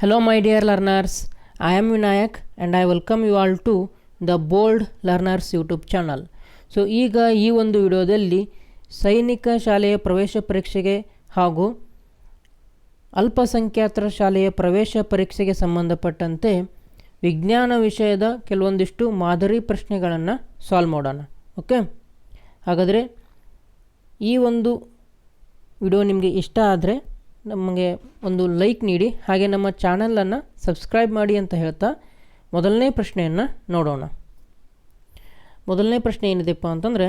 Hello, my dear learners. I am Vinayak and I welcome you all to the Bold Learners YouTube channel so ಈಗ ಈ ಒಂದು ವಿಡಿಯೋದಲ್ಲಿ ಸೈನಿಕ ಶಾಲೆಯ ಪ್ರವೇಶ ಪರೀಕ್ಷೆಗೆ ಹಾಗೂ ಅಲ್ಪಸಂಖ್ಯಾತರ ಶಾಲೆಯ ಪ್ರವೇಶ ಪರೀಕ್ಷೆಗೆ ಸಂಬಂಧಪಟ್ಟಂತೆ ವಿಜ್ಞಾನ ವಿಷಯದ ಕೆಲವೊಂದಿಷ್ಟು ಮಾದರಿ ಪ್ರಶ್ನೆಗಳನ್ನು ಸಾಲ್ವ್ ಮಾಡೋಣ. ಓಕೆ ಹಾಗಾದರೆ ಈ ಒಂದು ವಿಡಿಯೋ ನಿಮಗೆ ಇಷ್ಟ ಆದರೆ ನಮಗೆ ಒಂದು ಲೈಕ್ ನೀಡಿ. ಹಾಗೆ ನಮ್ಮ ಚಾನಲನ್ನು ಸಬ್ಸ್ಕ್ರೈಬ್ ಮಾಡಿ ಅಂತ ಹೇಳ್ತಾ ಮೊದಲನೇ ಪ್ರಶ್ನೆಯನ್ನು ನೋಡೋಣ. ಮೊದಲನೇ ಪ್ರಶ್ನೆ ಏನಿದೆಪ್ಪ ಅಂತಂದರೆ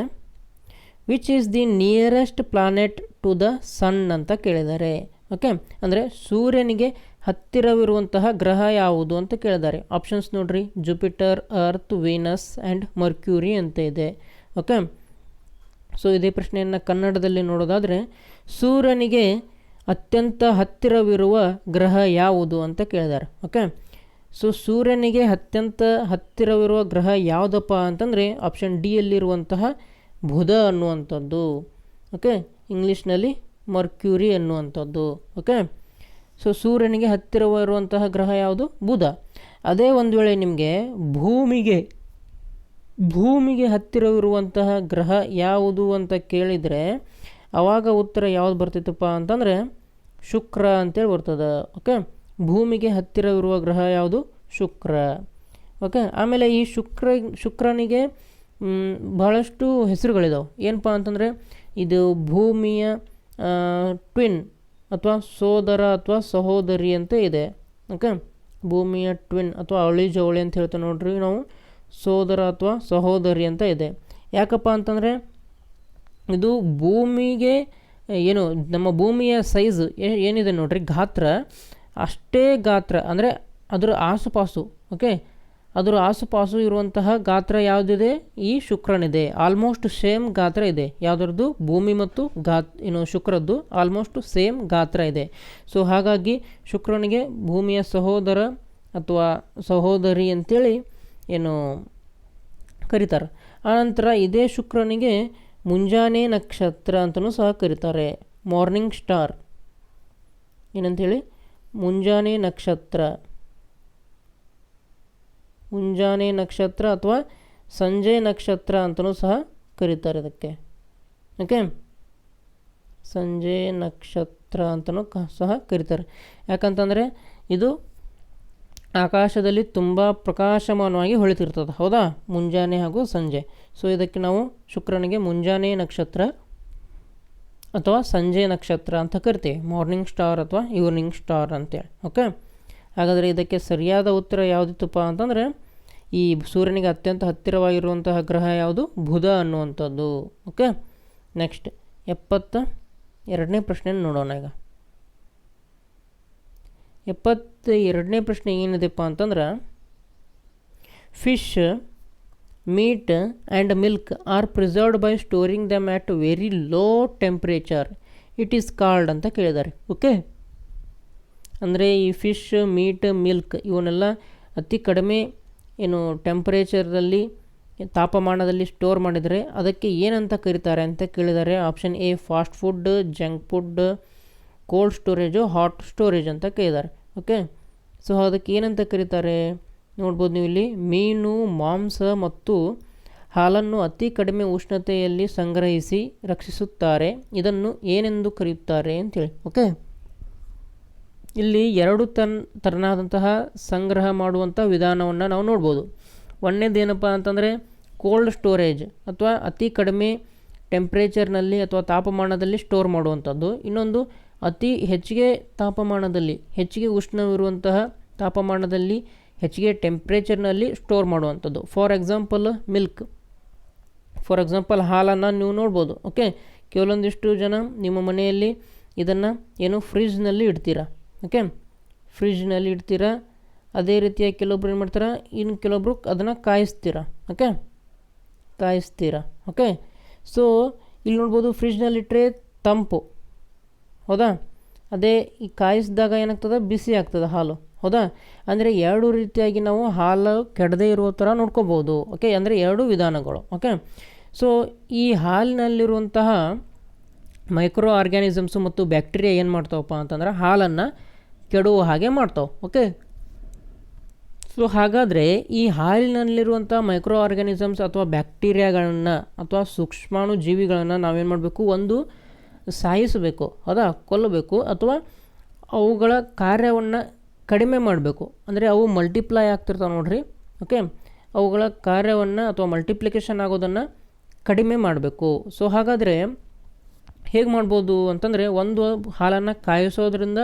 which is the nearest planet to the sun ಅಂತ ಕೇಳಿದ್ದಾರೆ. ಓಕೆ ಅಂದರೆ ಸೂರ್ಯನಿಗೆ ಹತ್ತಿರವಿರುವಂತಹ ಗ್ರಹ ಯಾವುದು ಅಂತ ಕೇಳಿದ್ದಾರೆ. ಆಪ್ಷನ್ಸ್ ನೋಡ್ರಿ. Jupiter Earth Venus and Mercury ಅಂತ ಇದೆ. ಓಕೆ ಸೊ ಇದೇ ಪ್ರಶ್ನೆಯನ್ನು ಕನ್ನಡದಲ್ಲಿ ನೋಡೋದಾದರೆ, ಸೂರ್ಯನಿಗೆ ಅತ್ಯಂತ ಹತ್ತಿರವಿರುವ ಗ್ರಹ ಯಾವುದು ಅಂತ ಕೇಳಿದ್ದಾರೆ ಓಕೆ ಸೊ ಸೂರ್ಯನಿಗೆ ಅತ್ಯಂತ ಹತ್ತಿರವಿರುವ ಗ್ರಹ ಯಾವುದಪ್ಪ ಅಂತಂದರೆ ಆಪ್ಷನ್ ಡಿಯಲ್ಲಿರುವಂತಹ ಬುಧ ಅನ್ನುವಂಥದ್ದು ಓಕೆ ಇಂಗ್ಲೀಷ್ನಲ್ಲಿ ಮರ್ಕ್ಯೂರಿ ಅನ್ನುವಂಥದ್ದು ಓಕೆ ಸೊ ಸೂರ್ಯನಿಗೆ ಹತ್ತಿರವಿರುವಂತಹ ಗ್ರಹ ಯಾವುದು? ಬುಧ. ಅದೇ ಒಂದು ವೇಳೆ ನಿಮಗೆ ಭೂಮಿಗೆ ಭೂಮಿಗೆ ಹತ್ತಿರವಿರುವಂತಹ ಗ್ರಹ ಯಾವುದು ಅಂತ ಕೇಳಿದರೆ ಆವಾಗ ಉತ್ತರ ಯಾವ್ದು ಬರ್ತಿತ್ತಪ್ಪ ಅಂತಂದರೆ ಶುಕ್ರ ಅಂತೇಳಿ ಬರ್ತದೆ ಓಕೆ ಭೂಮಿಗೆ ಹತ್ತಿರವಿರುವ ಗ್ರಹ ಯಾವುದು? ಶುಕ್ರ ಓಕೆ ಆಮೇಲೆ ಈ ಶುಕ್ರ, ಶುಕ್ರನಿಗೆ ಬಹಳಷ್ಟು ಹೆಸರುಗಳಿದಾವೆ. ಏನಪ್ಪ ಅಂತಂದರೆ ಇದು ಭೂಮಿಯ ಟ್ವಿನ್ ಅಥವಾ ಸೋದರ ಅಥವಾ ಸಹೋದರಿ ಅಂತ ಇದೆ ಓಕೆ ಭೂಮಿಯ ಟ್ವಿನ್ ಅಥವಾ ಅವಳಿ ಜವಳಿ ಅಂತ ಹೇಳ್ತೇವೆ ನೋಡ್ರಿ ನಾವು. ಸೋದರ ಅಥವಾ ಸಹೋದರಿ ಅಂತ ಇದೆ. ಯಾಕಪ್ಪ ಅಂತಂದರೆ ಇದು ಭೂಮಿಗೆ, ಏನು, ನಮ್ಮ ಭೂಮಿಯ ಸೈಜ್ ಏನಿದೆ ನೋಡಿರಿ, ಗಾತ್ರ, ಅಷ್ಟೇ ಗಾತ್ರ, ಅಂದರೆ ಅದರ ಆಸುಪಾಸು ಓಕೆ ಅದರ ಆಸುಪಾಸು ಇರುವಂತಹ ಗಾತ್ರ ಯಾವುದಿದೆ? ಈ ಶುಕ್ರನಿದೆ. ಆಲ್ಮೋಸ್ಟ್ ಸೇಮ್ ಗಾತ್ರ ಇದೆ. ಯಾವುದರದ್ದು? ಭೂಮಿ ಮತ್ತು ಗಾತ್, ಏನು, ಶುಕ್ರದ್ದು ಆಲ್ಮೋಸ್ಟ್ ಸೇಮ್ ಗಾತ್ರ ಇದೆ. ಸೊ ಹಾಗಾಗಿ ಶುಕ್ರನಿಗೆ ಭೂಮಿಯ ಸಹೋದರ ಅಥವಾ ಸಹೋದರಿ ಅಂತೇಳಿ, ಏನು, ಕರೀತಾರೆ. ಆನಂತರ ಇದೇ ಶುಕ್ರನಿಗೆ ಮುಂಜಾನೆ ನಕ್ಷತ್ರ ಅಂತಲೂ ಸಹ ಕರೀತಾರೆ. ಮಾರ್ನಿಂಗ್ ಸ್ಟಾರ್ ಏನಂಥೇಳಿ ಮುಂಜಾನೆ ನಕ್ಷತ್ರ. ಮುಂಜಾನೆ ನಕ್ಷತ್ರ ಅಥವಾ ಸಂಜೆ ನಕ್ಷತ್ರ ಅಂತಲೂ ಸಹ ಕರೀತಾರೆ ಅದಕ್ಕೆ ಓಕೆ ಸಂಜೆ ನಕ್ಷತ್ರ ಅಂತಲೂ ಸಹ ಕರೀತಾರೆ. ಯಾಕಂತಂದರೆ ಇದು ಆಕಾಶದಲ್ಲಿ ತುಂಬ ಪ್ರಕಾಶಮಾನವಾಗಿ ಹೊಳಿತಿರ್ತದೆ, ಹೌದಾ? ಮುಂಜಾನೆ ಹಾಗೂ ಸಂಜೆ. ಸೊ ಇದಕ್ಕೆ ನಾವು ಶುಕ್ರನಿಗೆ ಮುಂಜಾನೆ ನಕ್ಷತ್ರ ಅಥವಾ ಸಂಜೆ ನಕ್ಷತ್ರ ಅಂತ ಕರಿತೀವಿ. ಮಾರ್ನಿಂಗ್ ಸ್ಟಾರ್ ಅಥವಾ ಈವ್ನಿಂಗ್ ಸ್ಟಾರ್ ಅಂತೇಳಿ ಓಕೆ ಹಾಗಾದರೆ ಇದಕ್ಕೆ ಸರಿಯಾದ ಉತ್ತರ ಯಾವುದಿತ್ತಪ್ಪ ಅಂತಂದರೆ, ಈ ಸೂರ್ಯನಿಗೆ ಅತ್ಯಂತ ಹತ್ತಿರವಾಗಿರುವಂತಹ ಗ್ರಹ ಯಾವುದು? ಬುಧ ಅನ್ನುವಂಥದ್ದು ಓಕೆ ನೆಕ್ಸ್ಟ್ ಎಪ್ಪತ್ತ ಎರಡನೇ ಪ್ರಶ್ನೆ ನೋಡೋಣ ಈಗ. ಎಪ್ಪತ್ತ ಎರಡನೇ ಪ್ರಶ್ನೆ ಏನಿದೆಪ್ಪ ಅಂತಂದ್ರೆ fish meat and milk are preserved by storing them at very low temperature it is called ಅಂತ ಕೇಳಿದ್ದಾರೆ ಓಕೆ ಅಂದರೆ ಈ ಫಿಶ್ ಮೀಟ್ ಮಿಲ್ಕ್ ಇವನ್ನೆಲ್ಲ ಅತಿ ಕಡಿಮೆ ಏನು ಟೆಂಪ್ರೇಚರಲ್ಲಿ ತಾಪಮಾನದಲ್ಲಿ ಸ್ಟೋರ್ ಮಾಡಿದರೆ ಅದಕ್ಕೆ ಏನಂತ ಕರೀತಾರೆ ಅಂತ ಕೇಳಿದ್ದಾರೆ option A fast food junk food cold storage, hot storage ಅಂತ ಕೇಳಿದ್ದಾರೆ ಓಕೆ? ಸೊ, ಅದಕ್ಕೆ ಏನಂತ ಕರೀತಾರೆ? ನೋಡ್ಬೋದು ನೀವು ಇಲ್ಲಿ, ಮೀನು, ಮಾಂಸ ಮತ್ತು ಹಾಲನ್ನು ಅತಿ ಕಡಿಮೆ ಉಷ್ಣತೆಯಲ್ಲಿ ಸಂಗ್ರಹಿಸಿ ರಕ್ಷಿಸುತ್ತಾರೆ. ಇದನ್ನು ಏನೆಂದು ಕರೆಯುತ್ತಾರೆ ಅಂತೇಳಿ. ಓಕೆ? ಇಲ್ಲಿ ಎರಡು ತನ್, ತರನಾದಂತಹ ಸಂಗ್ರಹ ಮಾಡುವಂಥ ವಿಧಾನವನ್ನು ನಾವು ನೋಡ್ಬೋದು. ಒಂದನೇದು ಏನಪ್ಪ ಅಂತಂದರೆ, ಕೋಲ್ಡ್ ಸ್ಟೋರೇಜ್ ಅಥವಾ ಅತಿ ಕಡಿಮೆ ಟೆಂಪ್ರೇಚರ್ನಲ್ಲಿ ಅಥವಾ ತಾಪಮಾನದಲ್ಲಿ ಸ್ಟೋರ್ ಮಾಡುವಂಥದ್ದು. ಇನ್ನೊಂದು ಅತಿ ಹೆಚ್ಚಿಗೆ ತಾಪಮಾನದಲ್ಲಿ, ಹೆಚ್ಚಿಗೆ ಉಷ್ಣವಿರುವಂತಹ ತಾಪಮಾನದಲ್ಲಿ, ಹೆಚ್ಚಿಗೆ ಟೆಂಪ್ರೇಚರ್ನಲ್ಲಿ ಸ್ಟೋರ್ ಮಾಡುವಂಥದ್ದು. For example milk for example ಹಾಲನ್ನು ನೀವು ನೋಡ್ಬೋದು ಓಕೆ ಕೆಲವೊಂದಿಷ್ಟು ಜನ ನಿಮ್ಮ ಮನೆಯಲ್ಲಿ ಇದನ್ನು ಏನು ಫ್ರಿಜ್ನಲ್ಲಿ ಇಡ್ತೀರಾ ಓಕೆ ಫ್ರಿಜ್ನಲ್ಲಿ ಇಡ್ತೀರಾ, ಅದೇ ರೀತಿಯಾಗಿ ಕೆಲವೊಬ್ರು ಏನು ಮಾಡ್ತಾರೆ ಇನ್ನು ಕೆಲವೊಬ್ರು ಅದನ್ನು ಕಾಯಿಸ್ತೀರಾ ಓಕೆ ಕಾಯಿಸ್ತೀರಾ ಓಕೆ ಸೊ ಇಲ್ಲಿ ನೋಡ್ಬೋದು ಫ್ರಿಜ್ನಲ್ಲಿಟ್ಟರೆ ತಂಪು. ಹೌದಾ? ಅದೇ ಈ ಕಾಯಿಸಿದಾಗ ಏನಾಗ್ತದೆ? ಬಿಸಿ ಆಗ್ತದೆ ಹಾಲು. ಹೌದಾ? ಅಂದರೆ ಎರಡು ರೀತಿಯಾಗಿ ನಾವು ಹಾಲು ಕೆಡದೇ ಇರೋ ಥರ ನೋಡ್ಕೋಬೋದು. ಓಕೆ? ಅಂದರೆ ಎರಡು ವಿಧಾನಗಳು. ಓಕೆ? ಸೊ ಈ ಹಾಲಿನಲ್ಲಿರುವಂತಹ ಮೈಕ್ರೋ ಆರ್ಗ್ಯಾನಿಸಮ್ಸು ಮತ್ತು ಬ್ಯಾಕ್ಟೀರಿಯಾ ಏನು ಮಾಡ್ತಾವಪ್ಪ ಅಂತಂದ್ರೆ ಹಾಲನ್ನು ಕೆಡುವ ಹಾಗೆ ಮಾಡ್ತಾವೆ. ಓಕೆ? ಸೊ ಹಾಗಾದರೆ ಈ ಹಾಲಿನಲ್ಲಿರುವಂಥ ಮೈಕ್ರೋ ಆರ್ಗ್ಯಾನಿಸಮ್ಸ್ ಅಥವಾ ಬ್ಯಾಕ್ಟೀರಿಯಾಗಳನ್ನು ಅಥವಾ ಸೂಕ್ಷ್ಮಾಣು ಜೀವಿಗಳನ್ನು ನಾವೇನು ಮಾಡಬೇಕು? ಒಂದು ಸಾಯಿಸಬೇಕು ಹೌದಾ ಕೊಲ್ಲಬೇಕು ಅಥವಾ ಅವುಗಳ ಕಾರ್ಯವನ್ನು ಕಡಿಮೆ ಮಾಡಬೇಕು. ಅಂದರೆ ಅವು ಮಲ್ಟಿಪ್ಲೈ ಆಗ್ತಿರ್ತಾವೆ ನೋಡಿರಿ ಓಕೆ ಅವುಗಳ ಕಾರ್ಯವನ್ನು ಅಥವಾ ಮಲ್ಟಿಪ್ಲಿಕೇಶನ್ ಆಗೋದನ್ನು ಕಡಿಮೆ ಮಾಡಬೇಕು. ಸೊ ಹಾಗಾದರೆ ಹೇಗೆ ಮಾಡ್ಬೋದು ಅಂತಂದರೆ ಒಂದು ಹಾಲನ್ನು ಕಾಯಿಸೋದ್ರಿಂದ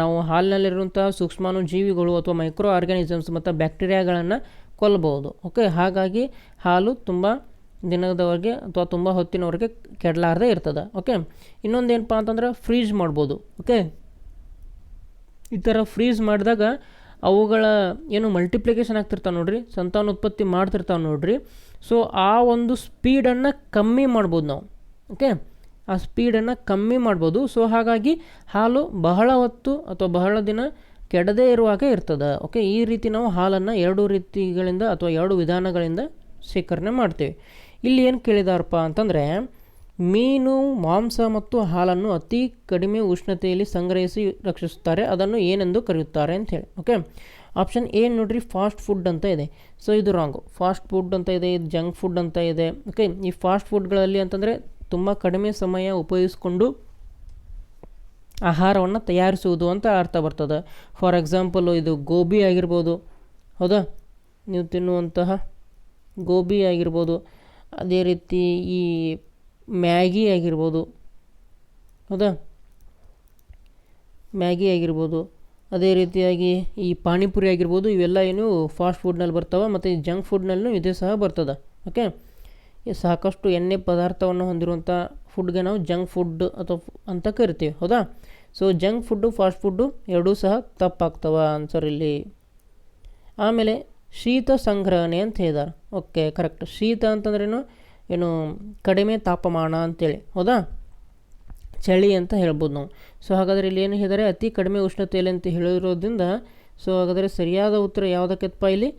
ನಾವು ಹಾಲಿನಲ್ಲಿರುವಂಥ ಸೂಕ್ಷ್ಮಾನು ಜೀವಿಗಳು ಅಥವಾ ಮೈಕ್ರೋ ಆರ್ಗ್ಯಾನಿಸಮ್ಸ್ ಮತ್ತು ಬ್ಯಾಕ್ಟೀರಿಯಾಗಳನ್ನು ಕೊಲ್ಲಬಹುದು ಓಕೆ ಹಾಗಾಗಿ ಹಾಲು ತುಂಬ ದಿನದವರೆಗೆ ಅಥವಾ ತುಂಬ ಹೊತ್ತಿನವರೆಗೆ ಕೆಡಲಾರ್ದೆ ಇರ್ತದೆ ಓಕೆ ಇನ್ನೊಂದು ಏನಪ್ಪ ಅಂತಂದ್ರೆ ಫ್ರೀಜ್ ಮಾಡ್ಬೋದು ಓಕೆ ಈ ಥರ ಫ್ರೀಜ್ ಮಾಡಿದಾಗ ಅವುಗಳ ಏನು ಮಲ್ಟಿಪ್ಲಿಕೇಶನ್ ಆಗ್ತಿರ್ತಾವೆ ನೋಡ್ರಿ, ಸಂತಾನೋತ್ಪತ್ತಿ ಮಾಡ್ತಿರ್ತಾವೆ ನೋಡ್ರಿ. ಸೊ ಆ ಒಂದು ಸ್ಪೀಡನ್ನು ಕಮ್ಮಿ ಮಾಡ್ಬೋದು ನಾವು ಓಕೆ ಆ ಸ್ಪೀಡನ್ನು ಕಮ್ಮಿ ಮಾಡ್ಬೋದು. ಸೊ ಹಾಗಾಗಿ ಹಾಲು ಬಹಳ ಹೊತ್ತು ಅಥವಾ ಬಹಳ ದಿನ ಕೆಡದೇ ಇರುವಾಗ ಇರ್ತದೆ ಓಕೆ ಈ ರೀತಿ ನಾವು ಹಾಲನ್ನು ಎರಡು ರೀತಿಗಳಿಂದ ಅಥವಾ ಎರಡು ವಿಧಾನಗಳಿಂದ ಶೇಖರಣೆ ಮಾಡ್ತೀವಿ. ಇಲ್ಲಿ ಏನು ಕೇಳಿದಾರಪ್ಪ ಅಂತಂದರೆ, ಮೀನು, ಮಾಂಸ ಮತ್ತು ಹಾಲನ್ನು ಅತಿ ಕಡಿಮೆ ಉಷ್ಣತೆಯಲ್ಲಿ ಸಂಗ್ರಹಿಸಿ ರಕ್ಷಿಸುತ್ತಾರೆ. ಅದನ್ನು ಏನೆಂದು ಕರೆಯುತ್ತಾರೆ ಅಂತ ಹೇಳಿ. ಓಕೆ ಆಪ್ಷನ್ ಏನು ನೋಡ್ರಿ ಫಾಸ್ಟ್ ಫುಡ್ ಅಂತ ಇದೆ. ಸೊ ಇದು ರಾಂಗು ಫಾಸ್ಟ್ ಫುಡ್ ಅಂತ ಇದೆ, ಇದು ಜಂಕ್ ಫುಡ್ ಅಂತ ಇದೆ. ಓಕೆ ಈ ಫಾಸ್ಟ್ ಫುಡ್ಗಳಲ್ಲಿ ಅಂತಂದರೆ, ತುಂಬ ಕಡಿಮೆ ಸಮಯ ಉಪಯೋಗಿಸ್ಕೊಂಡು ಆಹಾರವನ್ನು ತಯಾರಿಸುವುದು ಅಂತ ಅರ್ಥ ಬರ್ತದೆ. ಫಾರ್ ಎಕ್ಸಾಂಪಲು ಇದು ಗೋಬಿ ಆಗಿರ್ಬೋದು. ಹೌದಾ? ನೀವು ತಿನ್ನುವಂತಹ ಗೋಬಿ ಆಗಿರ್ಬೋದು. ಅದೇ ರೀತಿ ಈ ಮ್ಯಾಗಿ ಆಗಿರ್ಬೋದು. ಹೌದಾ? ಮ್ಯಾಗಿ ಆಗಿರ್ಬೋದು. ಅದೇ ರೀತಿಯಾಗಿ ಈ ಪಾನಿಪುರಿ ಆಗಿರ್ಬೋದು, ಇವೆಲ್ಲ ಏನು ಫಾಸ್ಟ್ ಫುಡ್ನಲ್ಲಿ ಬರ್ತಾವೆ ಮತ್ತು ಜಂಕ್ ಫುಡ್ನಲ್ಲೂ ಇದೇ ಸಹ ಬರ್ತದೆ. ಓಕೆ? ಈ ಸಾಕಷ್ಟು ಎಣ್ಣೆ ಪದಾರ್ಥವನ್ನು ಹೊಂದಿರುವಂಥ ಫುಡ್ಗೆ ನಾವು ಜಂಕ್ ಫುಡ್ ಅಥವಾ ಅಂತ ಕರಿತೀವಿ. ಹೌದಾ? So, junk food, fast food ಎರಡೂ ಸಹ ತಪ್ಪಾಗ್ತವೆ ಆನ್ಸರ್ ಇಲ್ಲಿ. ಆಮೇಲೆ ಶೀತ ಸಂಗ್ರಹಣೆ ಅಂತ ಹೇಳಿದಾರೆ. ಓಕೆ ಕರೆಕ್ಟ್ ಶೀತ ಅಂತಂದ್ರೇನು? ಏನು ಕಡಿಮೆ ತಾಪಮಾನ ಅಂತೇಳಿ. ಹೌದಾ? ಚಳಿ ಅಂತ ಹೇಳ್ಬೋದು ನಾವು. ಸೊ ಹಾಗಾದರೆ ಇಲ್ಲಿ ಏನು ಹೇಳಿದರೆ? ಅತಿ ಕಡಿಮೆ ಉಷ್ಣತೆಯಲ್ಲಿ ಅಂತ ಹೇಳಿರೋದ್ರಿಂದ ಸೊ ಹಾಗಾದರೆ ಸರಿಯಾದ ಉತ್ತರ ಯಾವುದಕ್ಕೆಪ್ಪ ಇಲ್ಲಿ?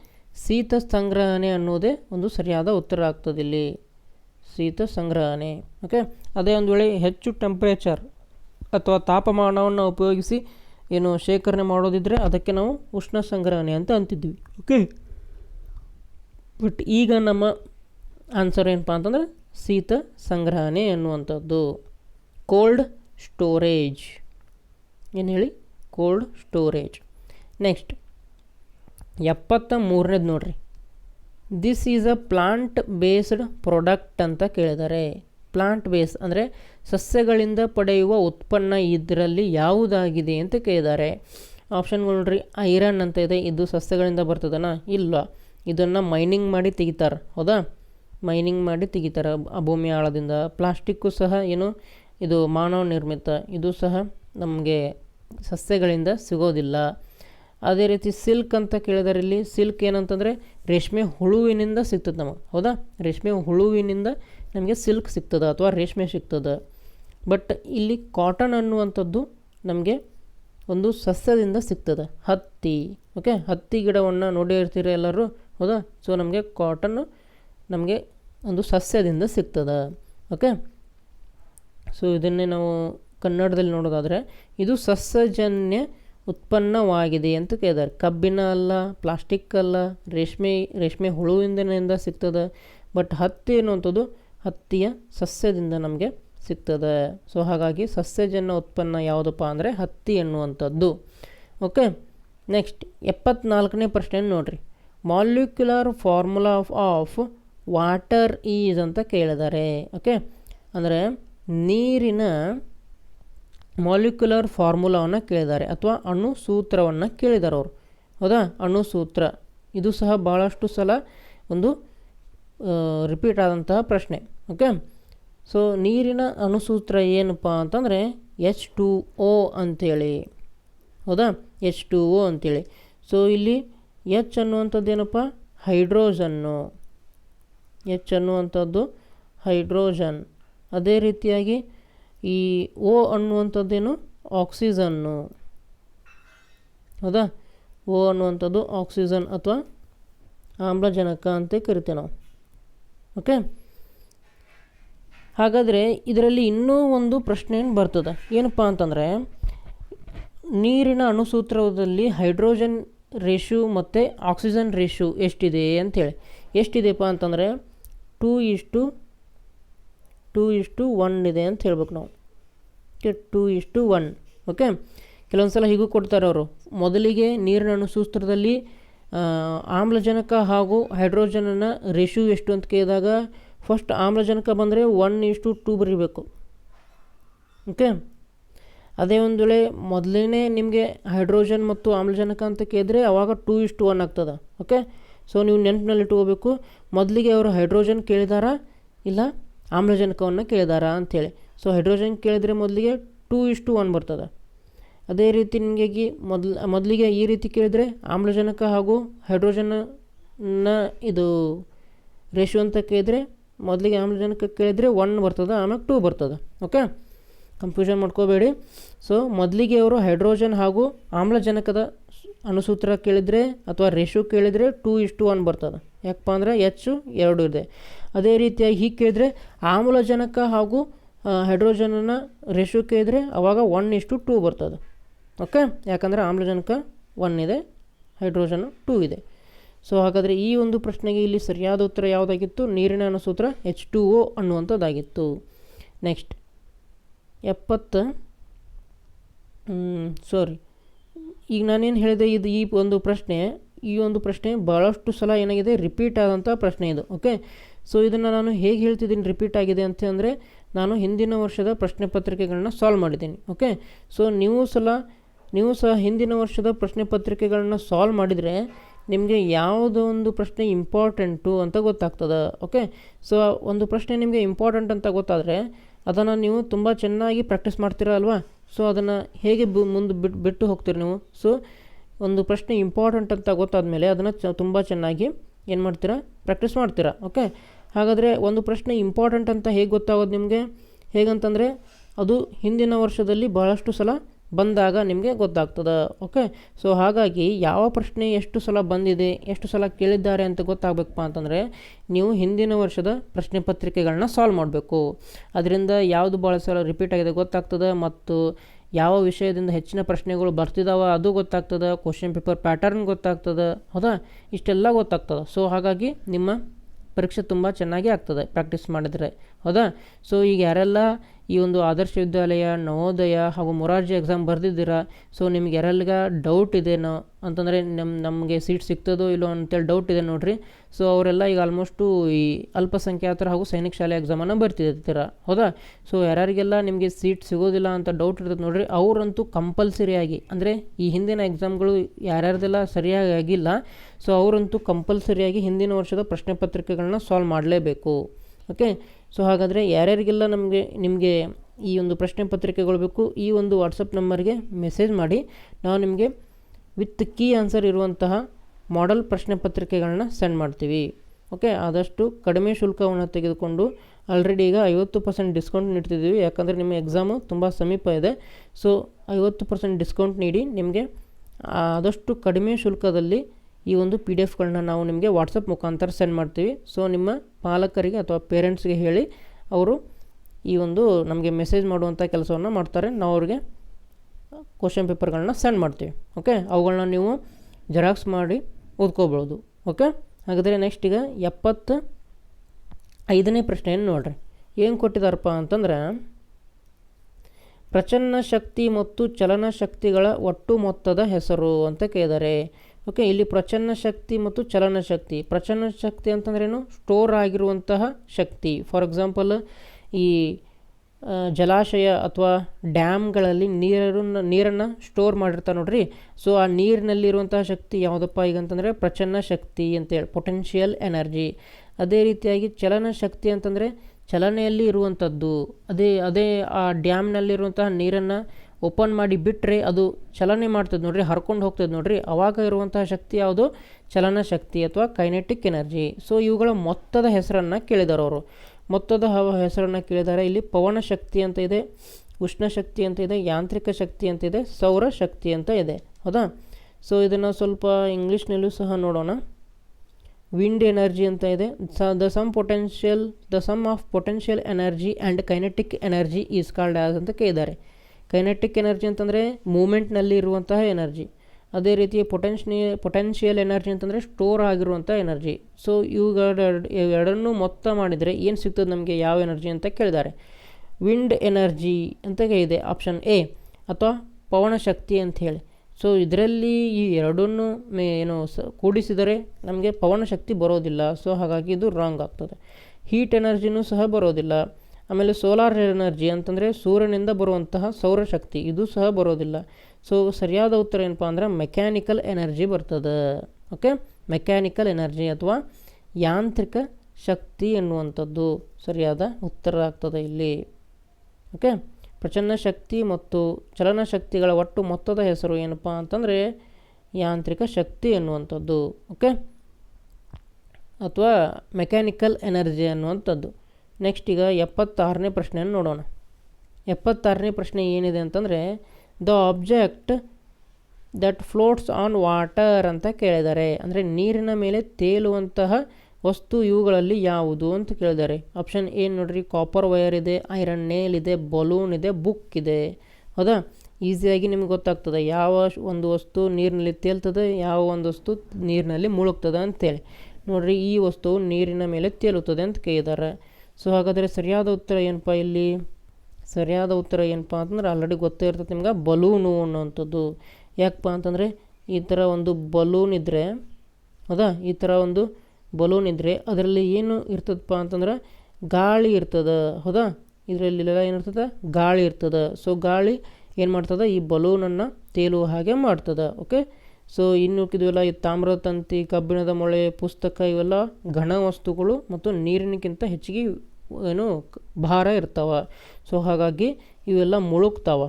ಶೀತ ಸಂಗ್ರಹಣೆ ಅನ್ನೋದೇ ಒಂದು ಸರಿಯಾದ ಉತ್ತರ ಆಗ್ತದೆ ಇಲ್ಲಿ. ಶೀತ ಸಂಗ್ರಹಣೆ. ಓಕೆ ಅದೇ ಒಂದು ವೇಳೆ ಹೆಚ್ಚು ಟೆಂಪ್ರೇಚರ್ ಅಥವಾ ತಾಪಮಾನವನ್ನು ಉಪಯೋಗಿಸಿ, ಏನು ಶೇಖರಣೆ ಮಾಡೋದಿದ್ರೆ ಅದಕ್ಕೆ ನಾವು ಉಷ್ಣ ಸಂಗ್ರಹಣೆ ಅಂತ ಅಂತಿದ್ವಿ. ಓಕೆ ಬಟ್ ಈಗ ನಮ್ಮ ಆನ್ಸರ್ ಏನಪ್ಪ ಅಂತಂದ್ರೆ ಶೀತ ಸಂಗ್ರಹಣೆ ಅನ್ನುವಂಥದ್ದು ಕೋಲ್ಡ್ ಸ್ಟೋರೇಜ್ ಏನು ಹೇಳಿ? ಕೋಲ್ಡ್ ಸ್ಟೋರೇಜ್ ನೆಕ್ಸ್ಟ್ ಎಪ್ಪತ್ತ ಮೂರನೇದು ನೋಡ್ರಿ. This is a plant based product ಅಂತ ಕೇಳಿದ್ದಾರೆ ಪ್ಲಾಂಟ್ ಬೇಸ್ ಅಂದರೆ ಸಸ್ಯಗಳಿಂದ ಪಡೆಯುವ ಉತ್ಪನ್ನ ಇದರಲ್ಲಿ ಯಾವುದಾಗಿದೆ ಅಂತ ಕೇಳಿದ್ದಾರೆ ಆಪ್ಷನ್ಗಳು ನೋಡ್ರಿ ಐರನ್ ಅಂತ ಇದೆ. ಇದು ಸಸ್ಯಗಳಿಂದ ಬರ್ತದನಾ? ಇಲ್ಲ. ಇದನ್ನು ಮೈನಿಂಗ್ ಮಾಡಿ ತೆಗಿತಾರೆ, ಹೌದಾ? ಮೈನಿಂಗ್ ಮಾಡಿ ತೆಗಿತಾರೆ. ಆ ಭೂಮಿ ಆಳದಿಂದ ಪ್ಲಾಸ್ಟಿಕ್ಕು ಸಹ ಏನು, ಇದು ಮಾನವ ನಿರ್ಮಿತ, ಇದು ಸಹ ನಮಗೆ ಸಸ್ಯಗಳಿಂದ ಸಿಗೋದಿಲ್ಲ. ಅದೇ ರೀತಿ ಸಿಲ್ಕ್ ಅಂತ ಕೇಳಿದಾರೆ ಇಲ್ಲಿ. ಸಿಲ್ಕ್ ಏನಂತಂದರೆ ರೇಷ್ಮೆ ಹುಳುವಿನಿಂದ ಸಿಗ್ತದೆ ನಮಗೆ, ಹೌದಾ? ರೇಷ್ಮೆ ಹುಳುವಿನಿಂದ ನಮಗೆ ಸಿಲ್ಕ್ ಸಿಗ್ತದೆ ಅಥವಾ ರೇಷ್ಮೆ ಸಿಗ್ತದೆ. ಬಟ್ ಇಲ್ಲಿ ಕಾಟನ್ ಅನ್ನುವಂಥದ್ದು ನಮಗೆ ಒಂದು ಸಸ್ಯದಿಂದ ಸಿಗ್ತದೆ. ಹತ್ತಿ ಓಕೆ ಹತ್ತಿ ಗಿಡವನ್ನು ನೋಡಿರ್ತೀರ ಎಲ್ಲರೂ? ಹೌದಾ? ಸೊ ನಮಗೆ ಕಾಟನ್ನು ನಮಗೆ ಒಂದು ಸಸ್ಯದಿಂದ ಸಿಗ್ತದೆ. ಓಕೆ ಸೊ ಇದನ್ನೇ ನಾವು ಕನ್ನಡದಲ್ಲಿ ನೋಡೋದಾದರೆ, ಇದು ಸಸ್ಯಜನ್ಯ ಉತ್ಪನ್ನವಾಗಿದೆ ಅಂತ ಕೇಳಿದ್ದಾರೆ. ಕಬ್ಬಿನ ಅಲ್ಲ ಪ್ಲಾಸ್ಟಿಕ್ ಅಲ್ಲ, ರೇಷ್ಮೆ ರೇಷ್ಮೆ ಹುಳುವಿಂದನಿಂದ ಸಿಗ್ತದೆ. ಬಟ್ ಹತ್ತಿ ಅನ್ನುವಂಥದ್ದು ಹತ್ತಿಯ ಸಸ್ಯದಿಂದ ನಮಗೆ ಸಿಗ್ತದೆ. ಸೊ ಹಾಗಾಗಿ ಸಸ್ಯಜನ್ಯ ಉತ್ಪನ್ನ ಯಾವುದಪ್ಪ ಅಂದರೆ ಹತ್ತಿ ಎನ್ನುವಂಥದ್ದು. ಓಕೆ ನೆಕ್ಸ್ಟ್ ಎಪ್ಪತ್ನಾಲ್ಕನೇ ಪ್ರಶ್ನೆ ನೋಡ್ರಿ. Molecular formula of water is ಅಂತ ಕೇಳಿದ್ದಾರೆ ಓಕೆ ಅಂದರೆ ನೀರಿನ ಮಾಲಿಕ್ಯುಲರ್ ಫಾರ್ಮುಲಾವನ್ನು ಕೇಳಿದ್ದಾರೆ ಅಥವಾ ಅಣು ಸೂತ್ರವನ್ನು ಕೇಳಿದ್ದಾರೆ ಅವರು. ಹೌದಾ? ಅಣು ಸೂತ್ರ. ಇದು ಸಹ ಭಾಳಷ್ಟು ಸಲ ಒಂದು ರಿಪೀಟ್ ಆದಂತಹ ಪ್ರಶ್ನೆ. ಓಕೆ ಸೊ ನೀರಿನ ಅಣುಸೂತ್ರ ಏನಪ್ಪ ಅಂತಂದರೆ ಎಚ್ ಟು ಓ ಅಂಥೇಳಿ ಹೌದಾ? ಎಚ್ ಟು ಓ ಅಂಥೇಳಿ ಸೊ ಇಲ್ಲಿ ಎಚ್ ಅನ್ನುವಂಥದ್ದು ಏನಪ್ಪ? ಹೈಡ್ರೋಜನ್ನು. ಎಚ್ ಅನ್ನುವಂಥದ್ದು ಹೈಡ್ರೋಜನ್. ಅದೇ ರೀತಿಯಾಗಿ ಈ ಓ ಅನ್ನುವಂಥದ್ದೇನು? ಆಕ್ಸಿಜನ್ನು. ಹೌದಾ? ಓ ಅನ್ನುವಂಥದ್ದು ಆಕ್ಸಿಜನ್ ಅಥವಾ ಆಮ್ಲಜನಕ ಅಂತ ಕರಿತೇವೆ ನಾವು. ಓಕೆ ಹಾಗಾದರೆ ಇದರಲ್ಲಿ ಇನ್ನೂ ಒಂದು ಪ್ರಶ್ನೆ ಬರ್ತದೆ. ಏನಪ್ಪ ಅಂತಂದರೆ, ನೀರಿನ ಅಣುಸೂತ್ರದಲ್ಲಿ ಹೈಡ್ರೋಜನ್ ರೇಷ್ಯೂ ಮತ್ತು ಆಕ್ಸಿಜನ್ ರೇಷ್ಯೂ ಎಷ್ಟಿದೆ ಅಂಥೇಳಿ ಎಷ್ಟಿದೆಯಪ್ಪ ಅಂತಂದರೆ ಟೂ ಇಷ್ಟು ಟೂ ಇಷ್ಟು ಒನ್ ಇದೆ ಅಂತ ಹೇಳ್ಬೇಕು ನಾವು. ಓಕೆ, ಟೂ ಇಷ್ಟು ಒನ್. ಓಕೆ ಕೆಲವೊಂದು ಸಲ ಹೀಗೂ ಕೊಡ್ತಾರೆ ಅವರು. ಮೊದಲಿಗೆ ನೀರಿನ ಅಣುಸೂತ್ರದಲ್ಲಿ ಆಮ್ಲಜನಕ ಹಾಗೂ ಹೈಡ್ರೋಜನನ ರೇಷು ಎಷ್ಟು ಅಂತ ಕೇಳಿದಾಗ ಫಸ್ಟ್ ಆಮ್ಲಜನಕ ಬಂದರೆ ಒನ್ ಇಷ್ಟು ಟೂ ಬರೀಬೇಕು. ಓಕೆ ಅದೇ ಒಂದು ವೇಳೆ ಮೊದಲನೇ ನಿಮಗೆ ಹೈಡ್ರೋಜನ್ ಮತ್ತು ಆಮ್ಲಜನಕ ಅಂತ ಕೇಳಿದ್ರೆ ಅವಾಗ ಟೂ ಇಷ್ಟು ಒನ್ ಆಗ್ತದೆ ಓಕೆ ಸೊ ನೀವು ನೆನಪಿನಲ್ಲಿ ಇಟ್ಕೋಬೇಕು, ಮೊದಲಿಗೆ ಅವರು ಹೈಡ್ರೋಜನ್ ಕೇಳಿದಾರಾ ಇಲ್ಲ ಆಮ್ಲಜನಕವನ್ನು ಕೇಳಿದಾರಾ ಅಂಥೇಳಿ ಸೊ ಹೈಡ್ರೋಜನ್ ಕೇಳಿದರೆ ಮೊದಲಿಗೆ ಟೂ ಇಷ್ಟು ಒನ್ ಬರ್ತದೆ. ಅದೇ ರೀತಿ ನಿಮಗೆ ಮೊದಲು, ಮೊದಲಿಗೆ ಈ ರೀತಿ ಕೇಳಿದರೆ ಆಮ್ಲಜನಕ ಹಾಗೂ ಹೈಡ್ರೋಜನ್ನ ಇದು ರೇಷು ಅಂತ ಕೇಳಿದರೆ ಮೊದಲಿಗೆ ಆಮ್ಲಜನಕ ಕೇಳಿದರೆ ಒನ್ ಬರ್ತದೆ ಆಮೇಲೆ ಟೂ ಬರ್ತದೆ ಓಕೆ ಕನ್ಫ್ಯೂಷನ್ ಮಾಡ್ಕೋಬೇಡಿ. ಸೊ ಮೊದಲಿಗೆ ಅವರು ಹೈಡ್ರೋಜನ್ ಹಾಗೂ ಆಮ್ಲಜನಕದ ಅಣುಸೂತ್ರ ಕೇಳಿದರೆ ಅಥವಾ ರೇಷು ಕೇಳಿದರೆ ಟೂ ಇಷ್ಟು ಒನ್ ಬರ್ತದೆ. ಯಾಕಪ್ಪ ಅಂದರೆ ಹೆಚ್ಚು ಎರಡು ಇದೆ. ಅದೇ ರೀತಿಯಾಗಿ ಹೀಗೆ ಕೇಳಿದರೆ ಆಮ್ಲಜನಕ ಹಾಗೂ ಹೈಡ್ರೋಜನನ್ನು ರೇಷು ಕೇಳಿದರೆ ಅವಾಗ ಒನ್ ಇಷ್ಟು ಟೂ ಬರ್ತದೆ. ಓಕೆ ಯಾಕಂದರೆ ಆಮ್ಲಜನಕ ಒನ್ ಇದೆ, ಹೈಡ್ರೋಜನ್ ಟೂ ಇದೆ. ಸೊ ಹಾಗಾದರೆ ಈ ಒಂದು ಪ್ರಶ್ನೆಗೆ ಇಲ್ಲಿ ಸರಿಯಾದ ಉತ್ತರ ಯಾವುದಾಗಿತ್ತು? ನೀರಿನ ಅಣುಸೂತ್ರ ಎಚ್ ಟು ಒ ಅನ್ನುವಂಥದ್ದಾಗಿತ್ತು ನೆಕ್ಸ್ಟ್ ಎಪ್ಪತ್ತ ಸಾರಿ. ಈಗ ನಾನೇನು ಹೇಳಿದೆ, ಇದು ಈ ಒಂದು ಪ್ರಶ್ನೆ, ಈ ಒಂದು ಪ್ರಶ್ನೆ ಭಾಳಷ್ಟು ಸಲ ಏನಾಗಿದೆ ರಿಪೀಟ್ ಆದಂಥ ಪ್ರಶ್ನೆ ಇದು ಓಕೆ ಸೊ ಇದನ್ನು ನಾನು ಹೇಗೆ ಹೇಳ್ತಿದ್ದೀನಿ ರಿಪೀಟ್ ಆಗಿದೆ ಅಂತ ಅಂದರೆ, ನಾನು ಹಿಂದಿನ ವರ್ಷದ ಪ್ರಶ್ನೆ ಪತ್ರಿಕೆಗಳನ್ನ ಸಾಲ್ವ್ ಮಾಡಿದ್ದೀನಿ ಓಕೆ ಸೊ ನೀವು ಸಲ, ನೀವು ಸಹ ಹಿಂದಿನ ವರ್ಷದ ಪ್ರಶ್ನೆ ಪತ್ರಿಕೆಗಳನ್ನ ಸಾಲ್ವ್ ಮಾಡಿದರೆ, ನಿಮಗೆ ಯಾವುದೋ ಒಂದು ಪ್ರಶ್ನೆ ಇಂಪಾರ್ಟೆಂಟು ಅಂತ ಗೊತ್ತಾಗ್ತದೆ ಓಕೆ ಸೊ ಒಂದು ಪ್ರಶ್ನೆ ನಿಮಗೆ ಇಂಪಾರ್ಟೆಂಟ್ ಅಂತ ಗೊತ್ತಾದರೆ, ಅದನ್ನು ನೀವು ತುಂಬ ಚೆನ್ನಾಗಿ ಪ್ರಾಕ್ಟೀಸ್ ಮಾಡ್ತೀರಾ ಅಲ್ವಾ? ಸೊ ಅದನ್ನು ಹೇಗೆ ಬು, ಮುಂದೆ ಬಿಟ್ಟು ಬಿಟ್ಟು ಹೋಗ್ತೀರಿ ನೀವು? ಸೊ ಒಂದು ಪ್ರಶ್ನೆ ಇಂಪಾರ್ಟೆಂಟ್ ಅಂತ ಗೊತ್ತಾದ ಮೇಲೆ ಅದನ್ನು ಚ, ತುಂಬ ಚೆನ್ನಾಗಿ ಏನು ಮಾಡ್ತೀರಾ? ಪ್ರಾಕ್ಟೀಸ್ ಮಾಡ್ತೀರಾ? ಓಕೆ ಹಾಗಾದರೆ ಒಂದು ಪ್ರಶ್ನೆ ಇಂಪಾರ್ಟೆಂಟ್ ಅಂತ ಹೇಗೆ ಗೊತ್ತಾಗೋದು ನಿಮಗೆ? ಹೇಗಂತಂದರೆ ಅದು ಹಿಂದಿನ ವರ್ಷದಲ್ಲಿ ಭಾಳಷ್ಟು ಸಲ ಬಂದಾಗ ನಿಮಗೆ ಗೊತ್ತಾಗ್ತದೆ. ಓಕೆ ಸೊ ಹಾಗಾಗಿ ಯಾವ ಪ್ರಶ್ನೆ ಎಷ್ಟು ಸಲ ಬಂದಿದೆ, ಎಷ್ಟು ಸಲ ಕೇಳಿದ್ದಾರೆ ಅಂತ ಗೊತ್ತಾಗಬೇಕಪ್ಪ ಅಂತಂದರೆ, ನೀವು ಹಿಂದಿನ ವರ್ಷದ ಪ್ರಶ್ನೆ ಪತ್ರಿಕೆಗಳನ್ನ ಸಾಲ್ವ್ ಮಾಡಬೇಕು. ಅದರಿಂದ ಯಾವುದು ಭಾಳ ಸಲ ರಿಪೀಟ್ ಆಗಿದೆ ಗೊತ್ತಾಗ್ತದೆ ಮತ್ತು ಯಾವ ವಿಷಯದಿಂದ ಹೆಚ್ಚಿನ ಪ್ರಶ್ನೆಗಳು ಬರ್ತಿದಾವ ಅದು ಗೊತ್ತಾಗ್ತದೆ ಕ್ವಶನ್ ಪೇಪರ್ ಪ್ಯಾಟರ್ನ್ ಗೊತ್ತಾಗ್ತದೆ, ಹೌದಾ? ಇಷ್ಟೆಲ್ಲ ಗೊತ್ತಾಗ್ತದೆ. ಸೊ ಹಾಗಾಗಿ ನಿಮ್ಮ ಪರೀಕ್ಷೆ ತುಂಬ ಚೆನ್ನಾಗಿ ಆಗ್ತದೆ ಪ್ರಾಕ್ಟೀಸ್ ಮಾಡಿದರೆ, ಹೌದಾ? ಸೊ ಈಗ ಯಾರೆಲ್ಲ ಈ ಒಂದು ಆದರ್ಶ ವಿದ್ಯಾಲಯ, ನವೋದಯ ಹಾಗೂ ಮೊರಾರ್ಜಿ ಎಕ್ಸಾಮ್ ಬರೆದಿದ್ದೀರಾ? ಸೊ ನಿಮ್ಗೆ ಯಾರಲ್ಲಿಗ ಡೌಟ್ ಇದೆನೋ ಅಂತಂದರೆ ನಮ್ಮ ನಮಗೆ ಸೀಟ್ ಸಿಗ್ತದೋ ಇಲ್ಲೋ ಅಂತೇಳಿ ಡೌಟ್ ಇದೆ ನೋಡಿರಿ. ಸೊ ಅವರೆಲ್ಲ ಈಗ ಆಲ್ಮೋಸ್ಟು ಈ ಅಲ್ಪಸಂಖ್ಯಾತರ ಹಾಗೂ ಸೈನಿಕ ಶಾಲೆ ಎಕ್ಸಾಮನ್ನು ಬರ್ತಿದ್ದೀರ ಹೌದಾ? ಸೊ ಯಾರ್ಯಾರಿಗೆಲ್ಲ ನಿಮಗೆ ಸೀಟ್ ಸಿಗೋದಿಲ್ಲ ಅಂತ ಡೌಟ್ ಇರ್ತದೆ ನೋಡಿರಿ, ಅವರಂತೂ ಕಂಪಲ್ಸರಿಯಾಗಿ ಅಂದರೆ ಈ ಹಿಂದಿನ ಎಕ್ಸಾಮ್ಗಳು ಯಾರ್ಯಾರ್ದೆಲ್ಲ ಸರಿಯಾಗಿ ಆಗಿಲ್ಲ ಸೊ ಅವರಂತೂ ಕಂಪಲ್ಸರಿಯಾಗಿ ಹಿಂದಿನ ವರ್ಷದ ಪ್ರಶ್ನೆ ಪತ್ರಿಕೆಗಳನ್ನ ಸಾಲ್ವ್ ಮಾಡಲೇಬೇಕು. ಓಕೆ ಸೊ ಹಾಗಾದರೆ ಯಾರ್ಯಾರಿಗೆಲ್ಲ ನಮಗೆ, ನಿಮಗೆ ಈ ಒಂದು ಪ್ರಶ್ನೆ ಪತ್ರಿಕೆಗಳು ಬೇಕು ಈ ಒಂದು ವಾಟ್ಸಪ್ ನಂಬರ್ಗೆ ಮೆಸೇಜ್ ಮಾಡಿ, ನಾವು ನಿಮಗೆ ವಿತ್ ಕೀ ಆನ್ಸರ್ ಇರುವಂತಹ ಮಾಡೆಲ್ ಪ್ರಶ್ನೆ ಪತ್ರಿಕೆಗಳನ್ನ ಸೆಂಡ್ ಮಾಡ್ತೀವಿ. ಓಕೆ ಆದಷ್ಟು ಕಡಿಮೆ ಶುಲ್ಕವನ್ನು ತೆಗೆದುಕೊಂಡು ಆಲ್ರೆಡಿ ಈಗ ಐವತ್ತು ಪರ್ಸೆಂಟ್ ಡಿಸ್ಕೌಂಟ್ ನೀಡ್ತಿದ್ದೀವಿ. ಯಾಕಂದರೆ ನಿಮ್ಮ ಎಕ್ಸಾಮು ತುಂಬ ಸಮೀಪ ಇದೆ. ಸೊ ಐವತ್ತು ಪರ್ಸೆಂಟ್ ಡಿಸ್ಕೌಂಟ್ ನೀಡಿ ನಿಮಗೆ ಆದಷ್ಟು ಕಡಿಮೆ ಶುಲ್ಕದಲ್ಲಿ ಈ ಒಂದು ಪಿ ಡಿ ಎಫ್ಗಳನ್ನ ನಾವು ನಿಮಗೆ ವಾಟ್ಸಪ್ ಮುಖಾಂತರ ಸೆಂಡ್ ಮಾಡ್ತೀವಿ. ಸೊ ನಿಮ್ಮ ಪಾಲಕರಿಗೆ ಅಥವಾ ಪೇರೆಂಟ್ಸ್ಗೆ ಹೇಳಿ ಅವರು ಈ ಒಂದು ನಮಗೆ ಮೆಸೇಜ್ ಮಾಡುವಂಥ ಕೆಲಸವನ್ನು ಮಾಡ್ತಾರೆ. ನಾವು ಅವ್ರಿಗೆ ಕ್ವಶನ್ ಪೇಪರ್ಗಳನ್ನ ಸೆಂಡ್ ಮಾಡ್ತೀವಿ. ಓಕೆ ಅವುಗಳನ್ನ ನೀವು ಜೆರಾಕ್ಸ್ ಮಾಡಿ ಓದ್ಕೋಬೋದು. ಓಕೆ ಹಾಗಾದರೆ ನೆಕ್ಸ್ಟ್ ಈಗ ಎಪ್ಪತ್ತು ಐದನೇ ಪ್ರಶ್ನೆಯನ್ನು ನೋಡ್ರಿ. ಏನು ಕೊಟ್ಟಿದ್ದಾರಪ್ಪ ಅಂತಂದ್ರೆ, ಪ್ರಚನ್ನ ಶಕ್ತಿ ಮತ್ತು ಚಲನ ಶಕ್ತಿಗಳ ಒಟ್ಟು ಮೊತ್ತದ ಹೆಸರು ಅಂತ ಕೇಳಿದ್ದಾರೆ ಓಕೆ ಇಲ್ಲಿ ಪ್ರಚನ್ನ ಶಕ್ತಿ ಮತ್ತು ಚಲನ ಶಕ್ತಿ. ಪ್ರಚನ್ನ ಶಕ್ತಿ ಅಂತಂದ್ರೇನು ಸ್ಟೋರ್ ಆಗಿರುವಂತಹ ಶಕ್ತಿ. ಫಾರ್ ಎಕ್ಸಾಂಪಲ್ ಈ ಜಲಾಶಯ ಅಥವಾ ಡ್ಯಾಮ್ಗಳಲ್ಲಿ ನೀರನ್ನು ನೀರನ್ನು ಸ್ಟೋರ್ ಮಾಡಿರ್ತಾರೆ ನೋಡ್ರಿ. ಸೊ ಆ ನೀರಿನಲ್ಲಿರುವಂತಹ ಶಕ್ತಿ ಯಾವುದಪ್ಪ ಈಗ ಅಂತಂದರೆ ಪ್ರಚನ್ನ ಶಕ್ತಿ ಅಂತೇಳಿ ಪೊಟೆನ್ಷಿಯಲ್ ಎನರ್ಜಿ ಅದೇ ರೀತಿಯಾಗಿ ಚಲನ ಶಕ್ತಿ ಅಂತಂದರೆ ಚಲನೆಯಲ್ಲಿ ಇರುವಂಥದ್ದು. ಅದೇ ಅದೇ ಆ ಡ್ಯಾಮ್ನಲ್ಲಿರುವಂತಹ ನೀರನ್ನು ಓಪನ್ ಮಾಡಿ ಬಿಟ್ಟರೆ ಅದು ಚಲನೆ ಮಾಡ್ತದೆ ನೋಡ್ರಿ, ಹರ್ಕೊಂಡು ಹೋಗ್ತದೆ ನೋಡ್ರಿ. ಅವಾಗ ಇರುವಂತಹ ಶಕ್ತಿ ಯಾವುದು? ಚಲನ ಶಕ್ತಿ ಅಥವಾ ಕೈನೆಟಿಕ್ ಎನರ್ಜಿ ಸೊ ಇವುಗಳ ಮೊತ್ತದ ಹೆಸರನ್ನು ಕೇಳಿದಾರೆ ಅವರು. ಮೊತ್ತದ ಹವ ಹೆಸರನ್ನು ಕೇಳಿದ್ದಾರೆ ಇಲ್ಲಿ ಪವನ ಶಕ್ತಿ ಅಂತ ಇದೆ, ಉಷ್ಣ ಶಕ್ತಿ ಅಂತ ಇದೆ, ಯಾಂತ್ರಿಕ ಶಕ್ತಿ ಅಂತ ಇದೆ, ಸೌರ ಶಕ್ತಿ ಅಂತ ಇದೆ. ಹೌದಾ? ಸೊ ಇದನ್ನು ಸ್ವಲ್ಪ ಇಂಗ್ಲೀಷ್ನಲ್ಲೂ ಸಹ ನೋಡೋಣ. ವಿಂಡ್ ಎನರ್ಜಿ ಅಂತ ಇದೆ. ಸ the sum potential the sum of potential energy and kinetic energy is called as ಅಂತ ಕೇಳಿದ್ದಾರೆ ಕೈನೆಟಿಕ್ ಎನರ್ಜಿ ಅಂತಂದರೆ ಮೂಮೆಂಟ್ನಲ್ಲಿ ಇರುವಂತಹ ಎನರ್ಜಿ ಅದೇ ರೀತಿ ಪೊಟೆನ್ಶಿಯ ಪೊಟೆನ್ಷಿಯಲ್ ಎನರ್ಜಿ ಅಂತಂದರೆ ಸ್ಟೋರ್ ಆಗಿರುವಂಥ ಎನರ್ಜಿ ಸೊ ಇವುಗಳೆರಡು ಎರಡನ್ನೂ ಮೊತ್ತ ಮಾಡಿದರೆ ಏನು ಸಿಗ್ತದೆ ನಮಗೆ? ಯಾವ ಎನರ್ಜಿ ಅಂತ ಕೇಳಿದ್ದಾರೆ. ವಿಂಡ್ ಎನರ್ಜಿ ಅಂತ ಇದೆ ಆಪ್ಷನ್ ಎ ಅಥವಾ ಪವನ ಶಕ್ತಿ ಅಂತ ಹೇಳಿ. ಸೊ ಇದರಲ್ಲಿ ಈ ಎರಡನ್ನೂ ಮೇ, ಏನು ಸ, ಕೂಡಿಸಿದರೆ ನಮಗೆ ಪವನ ಶಕ್ತಿ ಬರೋದಿಲ್ಲ. ಸೊ ಹಾಗಾಗಿ ಇದು ರಾಂಗ್ ಆಗ್ತದೆ. ಹೀಟ್ ಎನರ್ಜಿನೂ ಸಹ ಬರೋದಿಲ್ಲ. ಆಮೇಲೆ ಸೋಲಾರ್ ಎನರ್ಜಿ ಅಂತಂದರೆ ಸೂರ್ಯನಿಂದ ಬರುವಂತಹ ಸೌರಶಕ್ತಿ ಇದು ಸಹ ಬರೋದಿಲ್ಲ. ಸೊ ಸರಿಯಾದ ಉತ್ತರ ಏನಪ್ಪ ಅಂದ್ರೆ ಮೆಕ್ಯಾನಿಕಲ್ ಎನರ್ಜಿ ಬರ್ತದೆ. ಓಕೆ ಮೆಕ್ಯಾನಿಕಲ್ ಎನರ್ಜಿ ಅಥವಾ ಯಾಂತ್ರಿಕ ಶಕ್ತಿ ಎನ್ನುವಂಥದ್ದು ಸರಿಯಾದ ಉತ್ತರ ಆಗ್ತದೆ ಇಲ್ಲಿ. ಓಕೆ ಪ್ರಚನ್ನ ಶಕ್ತಿ ಮತ್ತು ಚಲನ ಶಕ್ತಿಗಳ ಒಟ್ಟು ಮೊತ್ತದ ಹೆಸರು ಏನಪ್ಪ ಅಂತಂದರೆ ಯಾಂತ್ರಿಕ ಶಕ್ತಿ ಎನ್ನುವಂಥದ್ದು. ಓಕೆ ಅಥವಾ ಮೆಕ್ಯಾನಿಕಲ್ ಎನರ್ಜಿ ಅನ್ನುವಂಥದ್ದು ನೆಕ್ಸ್ಟ್ ಈಗ ಎಪ್ಪತ್ತಾರನೇ ಪ್ರಶ್ನೆಯನ್ನು ನೋಡೋಣ. ಎಪ್ಪತ್ತಾರನೇ ಪ್ರಶ್ನೆ ಏನಿದೆ ಅಂತಂದರೆ the object that floats on water ಅಂತ ಕೇಳಿದ್ದಾರೆ. ಅಂದರೆ ನೀರಿನ ಮೇಲೆ ತೇಲುವಂತಹ ವಸ್ತು ಇವುಗಳಲ್ಲಿ ಯಾವುದು ಅಂತ ಕೇಳಿದ್ದಾರೆ. ಆಪ್ಷನ್ ಏನು ನೋಡ್ರಿ ಕಾಪರ್ ವೈರ್ ಇದೆ ಐರನ್ ನೇಲ್ ಇದೆ ಬಲೂನ್ ಇದೆ ಬುಕ್ ಇದೆ. ಹೌದಾ? ಈಸಿಯಾಗಿ ನಿಮ್ಗೆ ಗೊತ್ತಾಗ್ತದೆ, ಯಾವ ಒಂದು ವಸ್ತು ನೀರಿನಲ್ಲಿ ತೇಲ್ತದೆ, ಯಾವ ಒಂದು ವಸ್ತು ನೀರಿನಲ್ಲಿ ಮುಳುಗ್ತದೆ ಅಂತೇಳಿ ನೋಡ್ರಿ, ಈ ವಸ್ತುವು ನೀರಿನ ಮೇಲೆ ತೇಲುತ್ತದೆ ಅಂತ ಕೇಳಿದ್ದಾರೆ. ಸೊ ಹಾಗಾದರೆ ಸರಿಯಾದ ಉತ್ತರ ಏನಪ್ಪ ಇಲ್ಲಿ? ಸರಿಯಾದ ಉತ್ತರ ಏನಪ್ಪ ಅಂತಂದ್ರೆ ಆಲ್ರೆಡಿ ಗೊತ್ತೇ ಇರ್ತದೆ ನಿಮ್ಗೆ, ಬಲೂನು ಅನ್ನೋವಂಥದ್ದು. ಯಾಕಪ್ಪ ಅಂತಂದರೆ ಈ ಥರ ಒಂದು ಬಲೂನ್ ಇದ್ದರೆ ಹೌದಾ? ಈ ಥರ ಒಂದು ಬಲೂನ್ ಇದ್ದರೆ ಅದರಲ್ಲಿ ಏನು ಇರ್ತದಪ್ಪ ಅಂತಂದ್ರೆ ಗಾಳಿ ಇರ್ತದೆ, ಹೌದಾ? ಇದರಲ್ಲೆಲ್ಲ ಏನಿರ್ತದೆ ಗಾಳಿ ಇರ್ತದೆ. ಸೊ ಗಾಳಿ ಏನು ಮಾಡ್ತದೆ? ಈ ಬಲೂನನ್ನು ತೇಲುವ ಹಾಗೆ ಮಾಡ್ತದೆ ಓಕೆ ಸೊ ಇನ್ನು ಉಳಿದಿವೆಲ್ಲ ಈ ತಾಮ್ರ ತಂತಿ ಕಬ್ಬಿಣದ ಮೊಳೆ, ಪುಸ್ತಕ ಇವೆಲ್ಲ ಘನ ವಸ್ತುಗಳು ಮತ್ತು ನೀರಿನಕ್ಕಿಂತ ಹೆಚ್ಚಿಗೆ ಏನು ಭಾರ ಇರ್ತಾವೆ. ಸೊ ಹಾಗಾಗಿ ಇವೆಲ್ಲ ಮುಳುಗ್ತಾವೆ.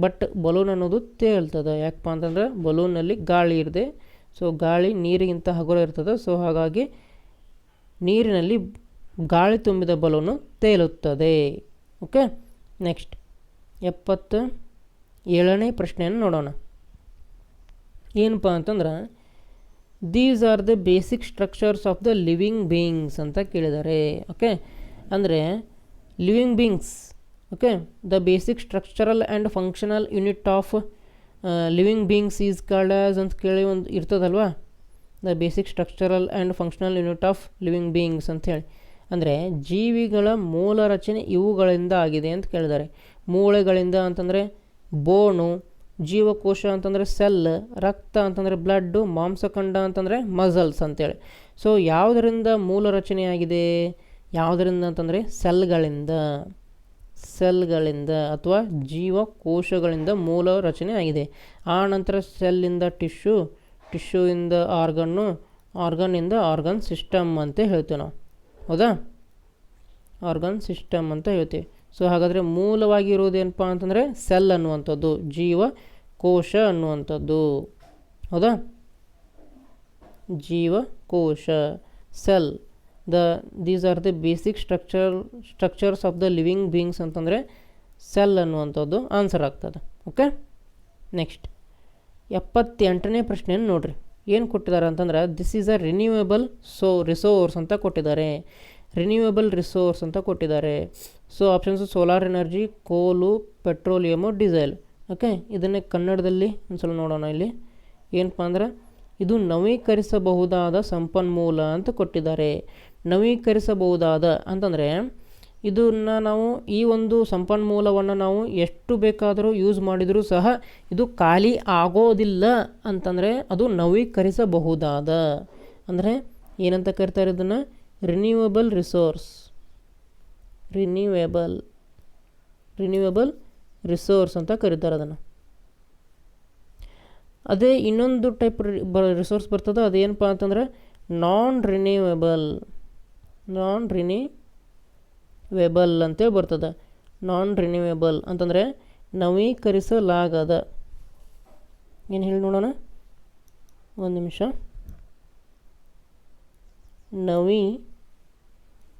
ಬಟ್ ಬಲೂನ್ ಅನ್ನೋದು ತೇಳ್ತದೆ ಯಾಕಪ್ಪ ಅಂತಂದ್ರೆ ಬಲೂನಲ್ಲಿ ಗಾಳಿ ಇರದೆ. ಸೊ ಗಾಳಿ ನೀರಿಗಿಂತ ಹಗುರ ಇರ್ತದೆ. ಸೊ ಹಾಗಾಗಿ ನೀರಿನಲ್ಲಿ ಗಾಳಿ ತುಂಬಿದ ಬಲೂನು ತೇಲುತ್ತದೆ. ಓಕೆ ನೆಕ್ಸ್ಟ್ ಎಪ್ಪತ್ತ ಏಳನೇ ಪ್ರಶ್ನೆಯನ್ನು ನೋಡೋಣ. ಏನಪ್ಪ ಅಂತಂದ್ರೆ these are the basic structures of the living beings ಅಂತ ಕೇಳಿದ್ದಾರೆ ಓಕೆ ಅಂದರೆ living beings okay the basic structural and functional unit of living beings is called as ಅಂತ ಕೇಳಿ ಒಂದು ಇರ್ತದಲ್ವಾ? The basic structural and functional unit of living beings ಅಂಥೇಳಿ ಅಂದರೆ, ಜೀವಿಗಳ ಮೂಲ ರಚನೆ ಇವುಗಳಿಂದ ಆಗಿದೆ ಅಂತ ಕೇಳಿದ್ದಾರೆ ಮೂಳೆಗಳಿಂದ ಅಂತಂದರೆ, ಬೋನು ಜೀವಕೋಶ ಅಂತಂದರೆ ಸೆಲ್, ರಕ್ತ ಅಂತಂದರೆ ಬ್ಲಡ್ಡು, ಮಾಂಸಖಂಡ ಅಂತಂದರೆ ಮಸಲ್ಸ್ ಅಂತೇಳಿ. ಸೊ ಯಾವುದರಿಂದ ಮೂಲ ರಚನೆಯಾಗಿದೆ? ಯಾವುದರಿಂದ ಅಂತಂದರೆ ಸೆಲ್ಗಳಿಂದ. ಸೆಲ್ಗಳಿಂದ ಅಥವಾ ಜೀವಕೋಶಗಳಿಂದ ಮೂಲ ರಚನೆ ಆಗಿದೆ ಆ ನಂತರ ಸೆಲ್ಲಿಂದ ಟಿಶ್ಯೂ, ಟಿಶ್ಯೂಯಿಂದ ಆರ್ಗನ್ನು, ಆರ್ಗನ್ನಿಂದ ಆರ್ಗನ್ ಸಿಸ್ಟಮ್ ಅಂತ ಹೇಳ್ತೀವಿ ನಾವು. ಹೌದಾ? ಆರ್ಗನ್ ಸಿಸ್ಟಮ್ ಅಂತ ಹೇಳ್ತೀವಿ. ಸೊ ಹಾಗಾದರೆ ಮೂಲವಾಗಿ ಏನಪ್ಪ ಅಂತಂದರೆ ಸೆಲ್ ಅನ್ನುವಂಥದ್ದು, ಜೀವ, ಕೋಶ ಅನ್ನುವಂಥದ್ದು. ಹೌದಾ? ಜೀವ, ಕೋಶ, cell. The these are the basic structure structures of the living beings ಅಂತಂದರೆ ಸೆಲ್ ಅನ್ನುವಂಥದ್ದು ಆನ್ಸರ್ ಆಗ್ತದೆ. ಓಕೆ ನೆಕ್ಸ್ಟ್ ಎಪ್ಪತ್ತೆಂಟನೇ ಪ್ರಶ್ನೆಯನ್ನು ನೋಡಿರಿ. ಏನು ಕೊಟ್ಟಿದ್ದಾರೆ ಅಂತಂದ್ರೆ this is a renewable so resource ಅಂತ ಕೊಟ್ಟಿದ್ದಾರೆ. ರಿನ್ಯೂವೇಬಲ್ ರಿಸೋರ್ಸ್ ಅಂತ ಕೊಟ್ಟಿದ್ದಾರೆ. ಸೊ ಆಪ್ಷನ್ಸು ಸೋಲಾರ್ ಎನರ್ಜಿ ಕೋಲು ಪೆಟ್ರೋಲಿಯಮು ಡೀಸೆಲ್ ಓಕೆ ಇದನ್ನೇ ಕನ್ನಡದಲ್ಲಿ ಒಂದು ಸಲ ನೋಡೋಣ ಇಲ್ಲಿ. ಏನಪ್ಪ ಅಂದರೆ, ಇದು ನವೀಕರಿಸಬಹುದಾದ ಸಂಪನ್ಮೂಲ ಅಂತ ಕೊಟ್ಟಿದ್ದಾರೆ. ನವೀಕರಿಸಬಹುದಾದ ಅಂತಂದರೆ, ಇದನ್ನು ನಾವು ಈ ಒಂದು ಸಂಪನ್ಮೂಲವನ್ನು ನಾವು ಎಷ್ಟು ಬೇಕಾದರೂ ಯೂಸ್ ಮಾಡಿದರೂ ಸಹ ಇದು ಖಾಲಿ ಆಗೋದಿಲ್ಲ ಅಂತಂದರೆ ಅದು ನವೀಕರಿಸಬಹುದಾದ. ಅಂದರೆ ಏನಂತ ಕರಿತಾರೆ ಇದನ್ನು renewable resource renewable renewable resource ಅಂತ ಕರೀತಾರೆ ಅದನ್ನು. ಅದೇ ಇನ್ನೊಂದು ಟೈಪ್ ರಿಸೋರ್ಸ್ ಬರ್ತದೆ, ಅದೇನಪ್ಪ ಅಂತಂದ್ರೆ ನಾನ್ ರಿನ್ಯೂವೇಬಲ್ ನಾನ್ ರಿನ್ಯೂವೇಬಲ್ ಅಂತೇಳಿ ಬರ್ತದೆ. ನಾನ್ ರಿನ್ಯೂವೇಬಲ್ ಅಂತಂದರೆ ನವೀಕರಿಸಲಾಗದ. ಏನು ಹೇಳಿ ನೋಡೋಣ? ಒಂದು ನಿಮಿಷ.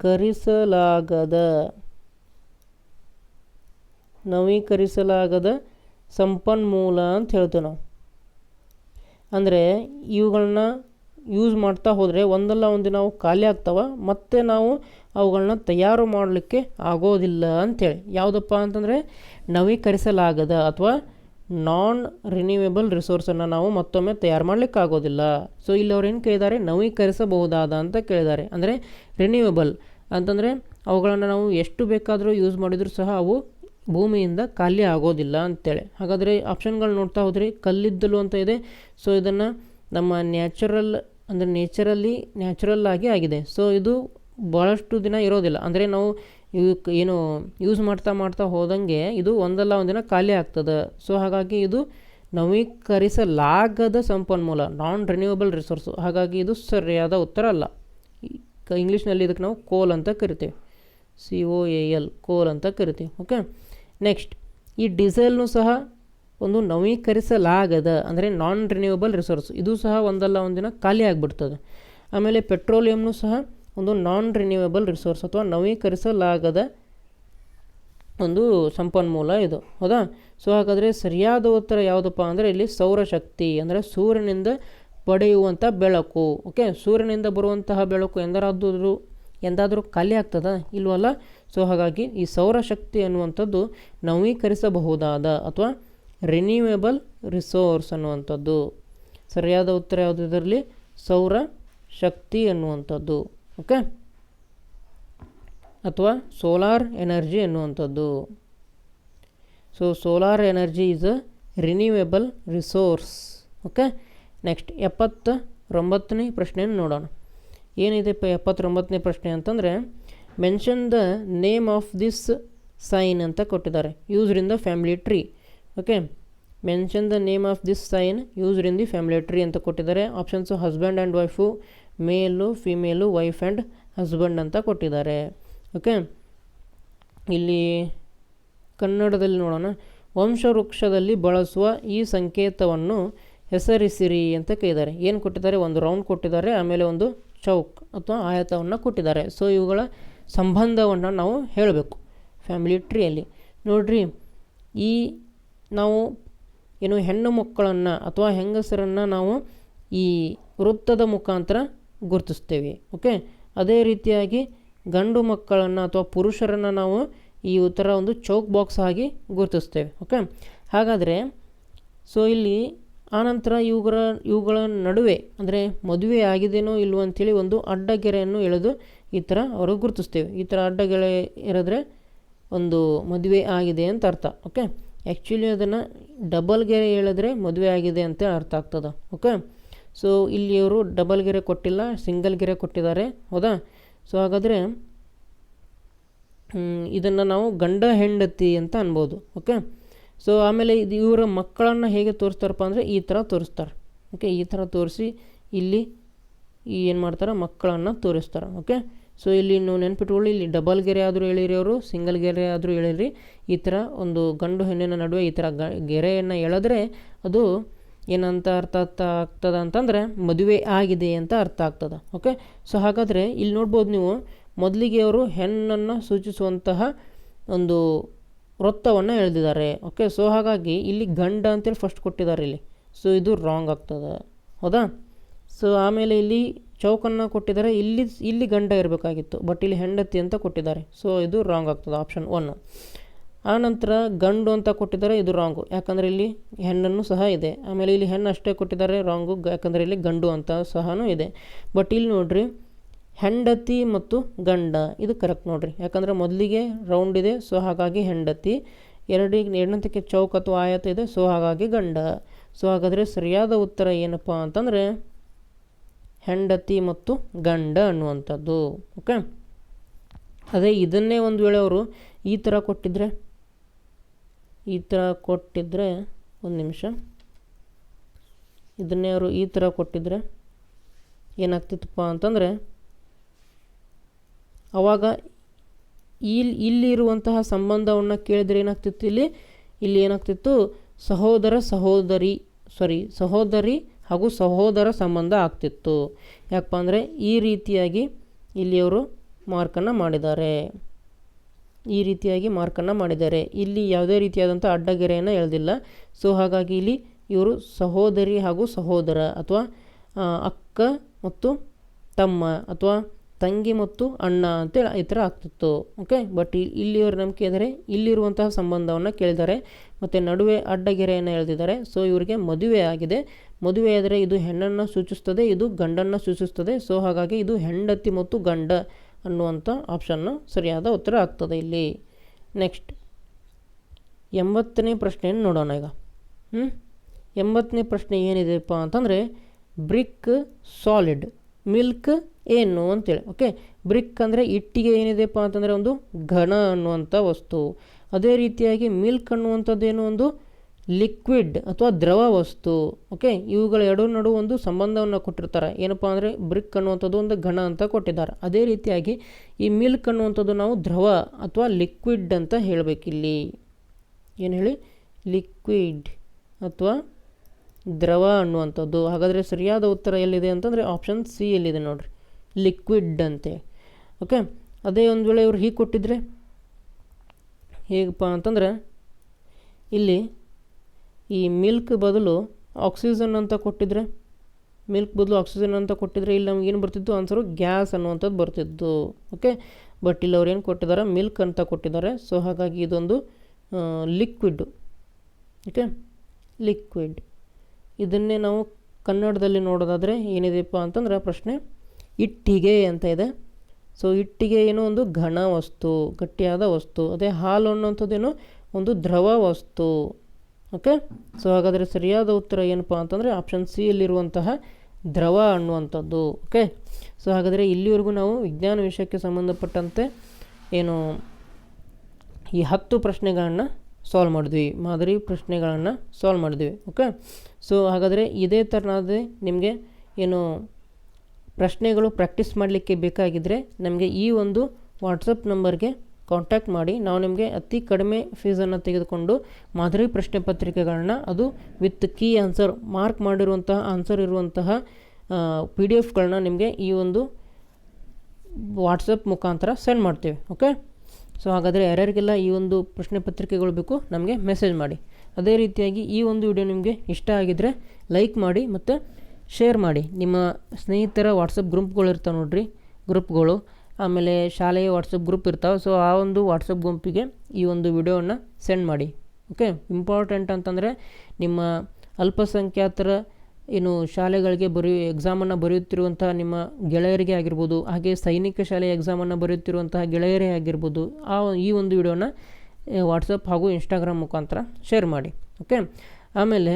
ನವೀಕರಿಸಲಾಗದ ನವೀಕರಿಸಲಾಗದ ಸಂಪನ್ಮೂಲ ಅಂತ ಹೇಳ್ತೇವೆ ನಾವು. ಅಂದರೆ ಇವುಗಳನ್ನ ಯೂಸ್ ಮಾಡ್ತಾ ಹೋದರೆ ಒಂದಲ್ಲ ಒಂದು ನಾವು ಖಾಲಿ ಆಗ್ತಾವೆ, ಮತ್ತು ನಾವು ಅವುಗಳನ್ನ ತಯಾರು ಮಾಡಲಿಕ್ಕೆ ಆಗೋದಿಲ್ಲ ಅಂಥೇಳಿ ಯಾವುದಪ್ಪ ಅಂತಂದರೆ ನವೀಕರಿಸಲಾಗದ ಅಥವಾ ನಾನ್ ರಿನ್ಯೂವೇಬಲ್ ರಿಸೋರ್ಸನ್ನು ನಾವು ಮತ್ತೊಮ್ಮೆ ತಯಾರು ಮಾಡಲಿಕ್ಕೆ ಆಗೋದಿಲ್ಲ. ಸೊ ಇಲ್ಲಿ ಅವ್ರು ಏನು ಕೇಳಿದ್ದಾರೆ ನವೀಕರಿಸಬಹುದಾದ ಅಂತ ಕೇಳಿದ್ದಾರೆ ಅಂದರೆ ರಿನ್ಯೂವೇಬಲ್ ಅಂತಂದರೆ ಅವುಗಳನ್ನು ನಾವು ಎಷ್ಟು ಬೇಕಾದರೂ ಯೂಸ್ ಮಾಡಿದರೂ ಸಹ ಅವು ಭೂಮಿಯಿಂದ ಖಾಲಿ ಆಗೋದಿಲ್ಲ ಅಂತೇಳಿ. ಹಾಗಾದರೆ ಆಪ್ಷನ್ಗಳು ನೋಡ್ತಾ ಹೋದರೆ ಕಲ್ಲಿದ್ದಲು ಅಂತ ಇದೆ. ಸೊ ಇದನ್ನು ನಮ್ಮ ನ್ಯಾಚುರಲ್ ಅಂದರೆ ನೇಚರಲ್ಲಿ ನ್ಯಾಚುರಲ್ ಆಗಿ ಆಗಿದೆ. ಸೊ ಇದು ಭಾಳಷ್ಟು ದಿನ ಇರೋದಿಲ್ಲ. ಅಂದರೆ ನಾವು ಏನು ಯೂಸ್ ಮಾಡ್ತಾ ಮಾಡ್ತಾ ಹೋದಂಗೆ ಇದು ಒಂದಲ್ಲ ಒಂದಿನ ಖಾಲಿ ಆಗ್ತದೆ. ಸೊ ಹಾಗಾಗಿ ಇದು ನವೀಕರಿಸಲಾಗದ ಸಂಪನ್ಮೂಲ ನಾನ್ ರಿನ್ಯೂವಬಲ್ ರಿಸೋರ್ಸು ಹಾಗಾಗಿ ಇದು ಸರಿಯಾದ ಉತ್ತರ ಅಲ್ಲ. ಇಂಗ್ಲೀಷ್ನಲ್ಲಿ ಇದಕ್ಕೆ ನಾವು ಕೋಲ್ ಅಂತ ಕರಿತೀವಿ. ಸಿ ಒ ಎ ಎಲ್ ಕೋಲ್ ಅಂತ ಕರಿತೀವಿ. ಓಕೆ ನೆಕ್ಸ್ಟ್ ಈ ಡೀಸೆಲ್ನು ಸಹ ಒಂದು ನವೀಕರಿಸಲಾಗದ, ಅಂದರೆ ನಾನ್ ರಿನ್ಯೂವಬಲ್ ರಿಸೋರ್ಸ್ ಇದು ಸಹ ಒಂದಲ್ಲ, ಒಂದಿನ ಖಾಲಿ ಆಗಿಬಿಡ್ತದೆ. ಆಮೇಲೆ ಪೆಟ್ರೋಲಿಯಂನು ಸಹ ಒಂದು ನಾನ್ ರಿನ್ಯೂವಬಲ್ ರಿಸೋರ್ಸ್ ಅಥವಾ ನವೀಕರಿಸಲಾಗದ ಒಂದು ಸಂಪನ್ಮೂಲ ಇದು. ಹೌದಾ? ಸೊ ಹಾಗಾದರೆ ಸರಿಯಾದ ಉತ್ತರ ಯಾವುದಪ್ಪ ಅಂದರೆ ಇಲ್ಲಿ ಸೌರಶಕ್ತಿ, ಅಂದರೆ ಸೂರ್ಯನಿಂದ ಪಡೆಯುವಂಥ ಬೆಳಕು. ಓಕೆ ಸೂರ್ಯನಿಂದ ಬರುವಂತಹ ಬೆಳಕು ಎಂದರಾದರೂ, ಎಂದಾದರೂ ಖಾಲಿ ಆಗ್ತದ? ಇಲ್ವಲ್ಲ? ಸೊ ಹಾಗಾಗಿ ಈ ಸೌರಶಕ್ತಿ ಅನ್ನುವಂಥದ್ದು ನವೀಕರಿಸಬಹುದಾದ ಅಥವಾ ರಿನ್ಯೂವೇಬಲ್ ರಿಸೋರ್ಸ್ ಅನ್ನುವಂಥದ್ದು. ಸರಿಯಾದ ಉತ್ತರ ಯಾವುದು ಇದರಲ್ಲಿ? ಸೌರ ಶಕ್ತಿ ಅನ್ನುವಂಥದ್ದು. ಓಕೆ ಅಥವಾ ಸೋಲಾರ್ ಎನರ್ಜಿ ಎನ್ನುವಂಥದ್ದು so solar energy is a renewable resource okay next ಎಪ್ಪತ್ತೊಂಬತ್ತನೇ ಪ್ರಶ್ನೆಯನ್ನು ನೋಡೋಣ. ಏನಿದೆ ಪ ಎಪ್ಪತ್ತೊಂಬತ್ತನೇ ಪ್ರಶ್ನೆ ಅಂತಂದರೆ mention the name of this sign ಅಂತ ಕೊಟ್ಟಿದ್ದಾರೆ. Used in the family tree okay mention the name of this sign in the family tree ಅಂತ ಕೊಟ್ಟಿದ್ದಾರೆ. Options husband and wife male female wife and husband ಅಂತ ಕೊಟ್ಟಿದ್ದಾರೆ. Okay ಇಲ್ಲಿ ಕನ್ನಡದಲ್ಲಿ ನೋಡೋಣ. ವಂಶವೃಕ್ಷದಲ್ಲಿ ಬಳಸುವ ಈ ಸಂಕೇತವನ್ನು ಹೆಸರಿಸಿರಿ ಅಂತ ಕೇಳಿದ್ದಾರೆ. ಏನು ಕೊಟ್ಟಿದ್ದಾರೆ? ಒಂದು ರೌಂಡ್ ಕೊಟ್ಟಿದ್ದಾರೆ, ಆಮೇಲೆ ಒಂದು ಚೌಕ್ ಅಥವಾ ಆಯತವನ್ನು ಕೊಟ್ಟಿದ್ದಾರೆ. ಸೊ ಇವುಗಳ ಸಂಬಂಧವನ್ನು ನಾವು ಹೇಳಬೇಕು ಫ್ಯಾಮಿಲಿ ಟ್ರೀಯಲ್ಲಿ ನೋಡ್ರಿ, ಈ ನಾವು ಏನು ಹೆಣ್ಣು ಮಕ್ಕಳನ್ನು ಅಥವಾ ಹೆಂಗಸರನ್ನು ನಾವು ಈ ವೃತ್ತದ ಮುಖಾಂತರ ಗುರುತಿಸ್ತೇವೆ ಓಕೆ ಅದೇ ರೀತಿಯಾಗಿ ಗಂಡು ಮಕ್ಕಳನ್ನು ಅಥವಾ ಪುರುಷರನ್ನು ನಾವು ಈ ಥರ ಒಂದು ಚೌಕ್ ಬಾಕ್ಸ್ ಆಗಿ ಗುರುತಿಸ್ತೇವೆ ಓಕೆ ಹಾಗಾದರೆ ಸೊ ಇಲ್ಲಿ ಆನಂತರ ಇವುಗಳ ಇವುಗಳ ನಡುವೆ, ಅಂದರೆ ಮದುವೆ ಆಗಿದೆಯೋ ಇಲ್ವೋ ಅಂಥೇಳಿ ಒಂದು ಅಡ್ಡಗೆರೆಯನ್ನು ಎಳೆದು ಈ ಥರ ಅವರು ಗುರುತಿಸ್ತೇವೆ. ಈ ಥರ ಅಡ್ಡಗೆರೆ ಎರೆದ್ರೆ ಒಂದು ಮದುವೆ ಆಗಿದೆ ಅಂತ ಅರ್ಥ, ಓಕೆ? ಆ್ಯಕ್ಚುಲಿ ಅದನ್ನು ಡಬಲ್ ಗೆರೆ ಎಳೆದ್ರೆ ಮದುವೆ ಆಗಿದೆ ಅಂತ ಅರ್ಥ ಆಗ್ತದೆ, ಓಕೆ? ಸೊ ಇಲ್ಲಿ ಅವರು ಡಬಲ್ ಗೆರೆ ಕೊಟ್ಟಿಲ್ಲ, ಸಿಂಗಲ್ ಗೆರೆ ಕೊಟ್ಟಿದ್ದಾರೆ, ಹೌದಾ? ಸೊ, ಹಾಗಾದರೆ ಇದನ್ನು ನಾವು ಗಂಡ ಹೆಂಡತಿ ಅಂತ ಅನ್ಬೋದು, ಓಕೆ? ಸೊ ಆಮೇಲೆ ಇದು ಇವರ ಮಕ್ಕಳನ್ನು ಹೇಗೆ ತೋರಿಸ್ತಾರಪ್ಪ ಅಂದರೆ ಈ ಥರ ತೋರಿಸ್ತಾರೆ. ಓಕೆ ಈ ಥರ ತೋರಿಸಿ ಇಲ್ಲಿ ಏನು ಮಾಡ್ತಾರೆ, ಮಕ್ಕಳನ್ನು ತೋರಿಸ್ತಾರೆ. ಓಕೆ ಸೊ ಇಲ್ಲಿ ನೀವು ನೆನ್ಪಿಟ್ಕೊಳ್ಳಿ, ಇಲ್ಲಿ ಡಬಲ್ ಗೆರೆ ಆದರೂ ಹೇಳಿರಿ ಅವರು ಸಿಂಗಲ್ ಗೆರೆ ಆದರೂ ಹೇಳಿರಿ ಈ ಥರ ಒಂದು ಗಂಡು ಹೆಣ್ಣಿನ ನಡುವೆ ಈ ಥರ ಗ, ಗೆರೆಯನ್ನು ಎಳೆದ್ರೆ ಅದು ಏನಂತ ಅರ್ಥ ಅರ್ಥ ಆಗ್ತದೆ ಅಂತಂದರೆ ಮದುವೆ ಆಗಿದೆ ಅಂತ ಅರ್ಥ ಆಗ್ತದೆ. ಓಕೆ ಸೊ ಹಾಗಾದರೆ ಇಲ್ಲಿ ನೋಡ್ಬೋದು ನೀವು ಮೊದಲಿಗೆ ಅವರು ಹೆಣ್ಣನ್ನು ಸೂಚಿಸುವಂತಹ ಒಂದು ವೃತ್ತವನ್ನು ಎಳೆದಿದ್ದಾರೆ. ಓಕೆ ಸೊ ಹಾಗಾಗಿ ಇಲ್ಲಿ ಗಂಡ ಅಂತೇಳಿ ಫಸ್ಟ್ ಕೊಟ್ಟಿದ್ದಾರೆ ಇಲ್ಲಿ. ಸೊ ಇದು ರಾಂಗ್ ಆಗ್ತದೆ. ಹೌದಾ? ಸೊ ಆಮೇಲೆ ಇಲ್ಲಿ ಚೌಕನ್ನು ಕೊಟ್ಟಿದ್ದಾರೆ. ಇಲ್ಲಿ ಇಲ್ಲಿ ಗಂಡ ಇರಬೇಕಾಗಿತ್ತು ಬಟ್ ಇಲ್ಲಿ ಹೆಂಡತಿ ಅಂತ ಕೊಟ್ಟಿದ್ದಾರೆ. ಸೊ ಇದು ರಾಂಗ್ ಆಗ್ತದೆ ಆಪ್ಷನ್ ಒನ್ನು ಆನಂತರ ಗಂಡು ಅಂತ ಕೊಟ್ಟಿದ್ದಾರೆ, ಇದು ರಾಂಗು ಯಾಕಂದರೆ ಇಲ್ಲಿ ಹೆಣ್ಣನ್ನು ಸಹ ಇದೆ. ಆಮೇಲೆ ಇಲ್ಲಿ ಹೆಣ್ಣು ಅಷ್ಟೇ ಕೊಟ್ಟಿದ್ದಾರೆ ರಾಂಗು ಯಾಕಂದರೆ ಇಲ್ಲಿ ಗಂಡು ಅಂತ ಸಹ ಇದೆ. ಬಟ್ ಇಲ್ಲಿ ನೋಡಿರಿ ಹೆಂಡತಿ ಮತ್ತು ಗಂಡ. ಇದು ಕರೆಕ್ಟ್ ನೋಡಿರಿ. ಯಾಕಂದರೆ ಮೊದಲಿಗೆ ರೌಂಡ್ ಇದೆ ಸೊ ಹಾಗಾಗಿ ಹೆಂಡತಿ. ಎರಡಿಗೆ ಎರಡನೇದಕ್ಕೆ ಚೌಕ್ ಅಥವಾ ಆಯತ ಇದೆ ಸೊ ಹಾಗಾಗಿ ಗಂಡ. ಸೊ ಹಾಗಾದರೆ ಸರಿಯಾದ ಉತ್ತರ ಏನಪ್ಪ ಅಂತಂದರೆ ಹೆಂಡತಿ ಮತ್ತು ಗಂಡ ಅನ್ನುವಂಥದ್ದು. ಓಕೆ ಅದೇ ಇದನ್ನೇ ಒಂದು ವೇಳೆ ಅವರು ಈ ಥರ ಕೊಟ್ಟಿದ್ರೆ, ಈ ಥರ ಕೊಟ್ಟಿದ್ರೆ ಒಂದು ನಿಮಿಷ. ಇದನ್ನೇ ಅವರು ಈ ಥರ ಕೊಟ್ಟಿದ್ರೆ ಏನಾಗ್ತಿತ್ತಪ್ಪ ಅಂತಂದರೆ ಅವಾಗ ಇಲ್ಲಿ ಇಲ್ಲಿರುವಂತಹ ಸಂಬಂಧವನ್ನು ಕೇಳಿದ್ರೆ ಏನಾಗ್ತಿತ್ತು ಇಲ್ಲಿ? ಇಲ್ಲಿ ಏನಾಗ್ತಿತ್ತು? ಸಹೋದರ, ಸಹೋದರಿ ಸಾರಿ ಸಹೋದರಿ ಹಾಗೂ ಸಹೋದರ ಸಂಬಂಧ ಆಗ್ತಿತ್ತು. ಯಾಕಪ್ಪ ಅಂದರೆ ಈ ರೀತಿಯಾಗಿ ಇಲ್ಲಿ ಅವರು ಮಾರ್ಕನ್ನು ಮಾಡಿದ್ದಾರೆ. ಈ ರೀತಿಯಾಗಿ ಮಾರ್ಕನ್ನು ಮಾಡಿದ್ದಾರೆ. ಇಲ್ಲಿ ಯಾವುದೇ ರೀತಿಯಾದಂಥ ಅಡ್ಡಗೆರೆಯನ್ನು ಎಳೆದಿಲ್ಲ. ಸೊ ಹಾಗಾಗಿ ಇಲ್ಲಿ ಇವರು ಸಹೋದರಿ ಹಾಗೂ ಸಹೋದರ ಅಥವಾ ಅಕ್ಕ ಮತ್ತು ತಮ್ಮ ಅಥವಾ ತಂಗಿ ಮತ್ತು ಅಣ್ಣ ಅಂತೇಳಿ ಈ ಥರ ಆಗ್ತಿತ್ತು ಓಕೆ ಬಟ್ ಇಲ್ಲಿಯವ್ರ ನಂಬಿಕೆ ಅಂದರೆ ಇಲ್ಲಿರುವಂತಹ ಸಂಬಂಧವನ್ನು ಕೇಳಿದ್ದಾರೆ. ಮತ್ತು ನಡುವೆ ಅಡ್ಡಗೆರೆಯನ್ನು ಎಳೆದಿದ್ದಾರೆ. ಸೊ ಇವರಿಗೆ ಮದುವೆ ಆಗಿದೆ. ಮದುವೆ ಆದರೆ ಇದು ಹೆಣ್ಣನ್ನು ಸೂಚಿಸ್ತದೆ, ಇದು ಗಂಡನ್ನು ಸೂಚಿಸ್ತದೆ. ಸೊ ಹಾಗಾಗಿ ಇದು ಹೆಂಡತಿ ಮತ್ತು ಗಂಡ ಅನ್ನುವಂಥ ಆಪ್ಷನ್ನು ಸರಿಯಾದ ಉತ್ತರ ಆಗ್ತದೆ ಇಲ್ಲಿ. ನೆಕ್ಸ್ಟ್ ಎಂಬತ್ತನೇ ಪ್ರಶ್ನೆಯನ್ನು ನೋಡೋಣ ಈಗ. ಹ್ಞೂ ಎಂಬತ್ತನೇ ಪ್ರಶ್ನೆ ಏನಿದೆಪ್ಪ ಅಂತಂದರೆ ಬ್ರಿಕ್ ಸಾಲಿಡ್ ಮಿಲ್ಕ್ ಏನು ಅಂತೇಳಿ, ಓಕೆ? ಬ್ರಿಕ್ ಅಂದರೆ ಇಟ್ಟಿಗೆ ಏನಿದೆಪ್ಪ ಅಂತಂದರೆ ಒಂದು ಘನ ಅನ್ನುವಂಥ ವಸ್ತು. ಅದೇ ರೀತಿಯಾಗಿ ಮಿಲ್ಕ್ ಅನ್ನುವಂಥದ್ದೇನು ಒಂದು ಲಿಕ್ವಿಡ್ ಅಥವಾ ದ್ರವ ವಸ್ತು, ಓಕೆ? ಇವುಗಳ ಎರಡು ನಡುವೆ ಒಂದು ಸಂಬಂಧವನ್ನು ಕೊಟ್ಟಿರ್ತಾರೆ. ಏನಪ್ಪ ಅಂದರೆ ಬ್ರಿಕ್ ಅನ್ನುವಂಥದ್ದು ಒಂದು ಘನ ಅಂತ ಕೊಟ್ಟಿದ್ದಾರೆ. ಅದೇ ರೀತಿಯಾಗಿ ಈ ಮಿಲ್ಕ್ ಅನ್ನುವಂಥದ್ದು ನಾವು ದ್ರವ ಅಥವಾ ಲಿಕ್ವಿಡ್ ಅಂತ ಹೇಳಬೇಕಿಲ್ಲಿ ಏನು ಹೇಳಿ? ಲಿಕ್ವಿಡ್ ಅಥವಾ ದ್ರವ ಅನ್ನುವಂಥದ್ದು. ಹಾಗಾದರೆ ಸರಿಯಾದ ಉತ್ತರ ಎಲ್ಲಿದೆ ಅಂತಂದರೆ ಆಪ್ಷನ್ ಸಿ ಎಲ್ಲಿದೆ ನೋಡಿರಿ. ಲಿಕ್ವಿಡ್ ಅಂತೆ. ಓಕೆ ಅದೇ ಒಂದು ವೇಳೆ ಇವ್ರು ಹೀಗೆ ಕೊಟ್ಟಿದ್ರೆ ಹೇಗಪ್ಪ ಅಂತಂದರೆ ಇಲ್ಲಿ ಈ ಮಿಲ್ಕ್ ಬದಲು ಆಕ್ಸಿಜನ್ ಅಂತ ಕೊಟ್ಟಿದ್ರೆ ಮಿಲ್ಕ್ ಬದಲು ಆಕ್ಸಿಜನ್ ಅಂತ ಕೊಟ್ಟಿದ್ರೆ ಇಲ್ಲಿ ನಮ್ಗೆ ಏನು ಬರ್ತಿತ್ತು? ಆನ್ಸರು ಗ್ಯಾಸ್ ಅನ್ನುವಂಥದ್ದು ಬರ್ತಿತ್ತು. ಓಕೆ ಬಟ್ ಇಲ್ಲಿ ಅವ್ರು ಏನು ಕೊಟ್ಟಿದ್ದಾರೆ? ಮಿಲ್ಕ್ ಅಂತ ಕೊಟ್ಟಿದ್ದಾರೆ. ಸೊ ಹಾಗಾಗಿ ಇದೊಂದು ಲಿಕ್ವಿಡ್ ಓಕೆ ಲಿಕ್ವಿಡ್ ಇದನ್ನೇ ನಾವು ಕನ್ನಡದಲ್ಲಿ ನೋಡೋದಾದರೆ ಏನಿದೆಯಪ್ಪ ಅಂತಂದ್ರೆ ಪ್ರಶ್ನೆ ಇಟ್ಟಿಗೆ ಅಂತ ಇದೆ. ಸೊ ಇಟ್ಟಿಗೆ ಏನು ಒಂದು ಘನ ವಸ್ತು, ಗಟ್ಟಿಯಾದ ವಸ್ತು, ಅದೇ ಹಾಲು ಅನ್ನೋಂಥದ್ದೇನು ಒಂದು ದ್ರವ ವಸ್ತು. ಓಕೆ ಸೊ ಹಾಗಾದರೆ ಸರಿಯಾದ ಉತ್ತರ ಏನಪ್ಪ ಅಂತಂದರೆ ಆಪ್ಷನ್ ಸಿ ಯಲ್ಲಿರುವಂತಹ ದ್ರವ ಅನ್ನುವಂಥದ್ದು. ಓಕೆ ಸೊ ಹಾಗಾದರೆ ಇಲ್ಲಿವರೆಗೂ ನಾವು ವಿಜ್ಞಾನ ವಿಷಯಕ್ಕೆ ಸಂಬಂಧಪಟ್ಟಂತೆ ಏನು ಈ ಹತ್ತು ಪ್ರಶ್ನೆಗಳನ್ನು ಸಾಲ್ವ್ ಮಾಡಿದ್ವಿ. ಮಾದರಿ ಪ್ರಶ್ನೆಗಳನ್ನು ಸಾಲ್ವ್ ಮಾಡಿದ್ವಿ. ಓಕೆ ಸೊ ಹಾಗಾದರೆ ಇದೇ ಥರನಾದ ನಿಮಗೆ ಏನು ಪ್ರಶ್ನೆಗಳು ಪ್ರಾಕ್ಟೀಸ್ ಮಾಡಲಿಕ್ಕೆ ಬೇಕಾಗಿದ್ದರೆ ನಮಗೆ ಈ ಒಂದು ವಾಟ್ಸಪ್ ನಂಬರ್ಗೆ ಕಾಂಟ್ಯಾಕ್ಟ್ ಮಾಡಿ. ನಾವು ನಿಮಗೆ ಅತಿ ಕಡಿಮೆ ಫೀಸನ್ನು ತೆಗೆದುಕೊಂಡು ಮಾದರಿ ಪ್ರಶ್ನೆ ಪತ್ರಿಕೆಗಳನ್ನ ಅದು ವಿತ್ ಕೀ ಆನ್ಸರ್, ಮಾರ್ಕ್ ಮಾಡಿರುವಂತಹ ಆನ್ಸರ್ ಇರುವಂತಹ ಪಿ ಡಿ ಎಫ್ಗಳನ್ನ ನಿಮಗೆ ಈ ಒಂದು ವಾಟ್ಸಪ್ ಮುಖಾಂತರ ಸೆಂಡ್ ಮಾಡ್ತೀವಿ. ಓಕೆ? ಸೊ, ಹಾಗಾದರೆ ಯಾರ್ಯಾರಿಗೆಲ್ಲ ಈ ಒಂದು ಪ್ರಶ್ನೆ ಪತ್ರಿಕೆಗಳು ಬೇಕು ನಮಗೆ ಮೆಸೇಜ್ ಮಾಡಿ. ಅದೇ ರೀತಿಯಾಗಿ ಈ ಒಂದು ವಿಡಿಯೋ ನಿಮಗೆ ಇಷ್ಟ ಆಗಿದ್ದರೆ ಲೈಕ್ ಮಾಡಿ ಮತ್ತು ಶೇರ್ ಮಾಡಿ. ನಿಮ್ಮ ಸ್ನೇಹಿತರ ವಾಟ್ಸಪ್ ಗ್ರೂಪ್ಗಳು ಇರ್ತಾವೆ ನೋಡಿರಿ, ಗ್ರೂಪ್ಗಳು. ಆಮೇಲೆ ಶಾಲೆಯ ವಾಟ್ಸಪ್ ಗ್ರೂಪ್ ಇರ್ತಾವೆ. ಸೊ ಆ ಒಂದು ವಾಟ್ಸಪ್ ಗುಂಪಿಗೆ ಈ ಒಂದು ವಿಡಿಯೋವನ್ನು ಸೆಂಡ್ ಮಾಡಿ. ಓಕೆ ಇಂಪಾರ್ಟೆಂಟ್ ಅಂತಂದರೆ ನಿಮ್ಮ ಅಲ್ಪಸಂಖ್ಯಾತರ ಏನು ಶಾಲೆಗಳಿಗೆ ಬರೆಯು ಎಕ್ಸಾಮನ್ನು ಬರೆಯುತ್ತಿರುವಂತಹ ನಿಮ್ಮ ಗೆಳೆಯರಿಗೆ ಆಗಿರ್ಬೋದು, ಹಾಗೆ ಸೈನಿಕ ಶಾಲೆಯ ಎಕ್ಸಾಮನ್ನು ಬರೆಯುತ್ತಿರುವಂತಹ ಗೆಳೆಯರೇ ಆಗಿರ್ಬೋದು, ಆ ಈ ಒಂದು ವಿಡಿಯೋನ ವಾಟ್ಸಪ್ ಹಾಗೂ ಇನ್ಸ್ಟಾಗ್ರಾಮ್ ಮುಖಾಂತರ ಶೇರ್ ಮಾಡಿ. ಓಕೆ ಆಮೇಲೆ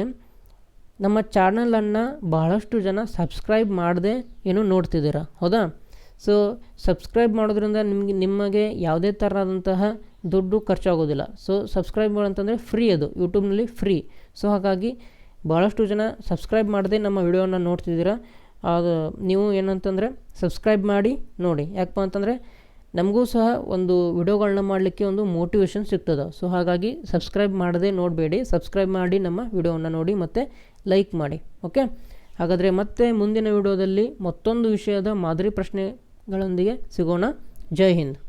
ನಮ್ಮ ಚಾನಲನ್ನು ಬಹಳಷ್ಟು ಜನ ಸಬ್ಸ್ಕ್ರೈಬ್ ಮಾಡದೆ ಏನು ನೋಡ್ತಿದ್ದೀರಾ, ಹೌದಾ? ಸೊ ಸಬ್ಸ್ಕ್ರೈಬ್ ಮಾಡೋದ್ರಿಂದ ನಿಮಗೆ ನಿಮಗೆ ಯಾವುದೇ ಥರದಂತಹ ದುಡ್ಡು ಖರ್ಚಾಗೋದಿಲ್ಲ. ಸೊ ಸಬ್ಸ್ಕ್ರೈಬ್ ಮಾಡಂತಂದರೆ ಫ್ರೀ ಅದು ಯೂಟ್ಯೂಬ್ನಲ್ಲಿ ಫ್ರೀ ಸೊ ಹಾಗಾಗಿ ಭಾಳಷ್ಟು ಜನ ಸಬ್ಸ್ಕ್ರೈಬ್ ಮಾಡದೆ ನಮ್ಮ ವಿಡಿಯೋನ ನೋಡ್ತಿದ್ದೀರಾ. ಅದು ನೀವು ಏನಂತಂದರೆ ಸಬ್ಸ್ಕ್ರೈಬ್ ಮಾಡಿ, ನೋಡಿ. ಯಾಕಪ್ಪ ಅಂತಂದರೆ ನಮಗೂ ಸಹ ಒಂದು ವಿಡಿಯೋಗಳನ್ನ ಮಾಡಲಿಕ್ಕೆ ಒಂದು ಮೋಟಿವೇಶನ್ ಸಿಗ್ತದೆ. ಸೊ ಹಾಗಾಗಿ ಸಬ್ಸ್ಕ್ರೈಬ್ ಮಾಡದೆ ನೋಡಬೇಡಿ. ಸಬ್ಸ್ಕ್ರೈಬ್ ಮಾಡಿ ನಮ್ಮ ವಿಡಿಯೋವನ್ನು ನೋಡಿ ಮತ್ತು ಲೈಕ್ ಮಾಡಿ ಓಕೆ? ಹಾಗಾದರೆ ಮತ್ತೆ ಮುಂದಿನ ವಿಡಿಯೋದಲ್ಲಿ ಮತ್ತೊಂದು ವಿಷಯದ ಮಾದರಿ ಪ್ರಶ್ನೆಗಳೊಂದಿಗೆ ಸಿಗೋಣ. ಜೈ ಹಿಂದ್.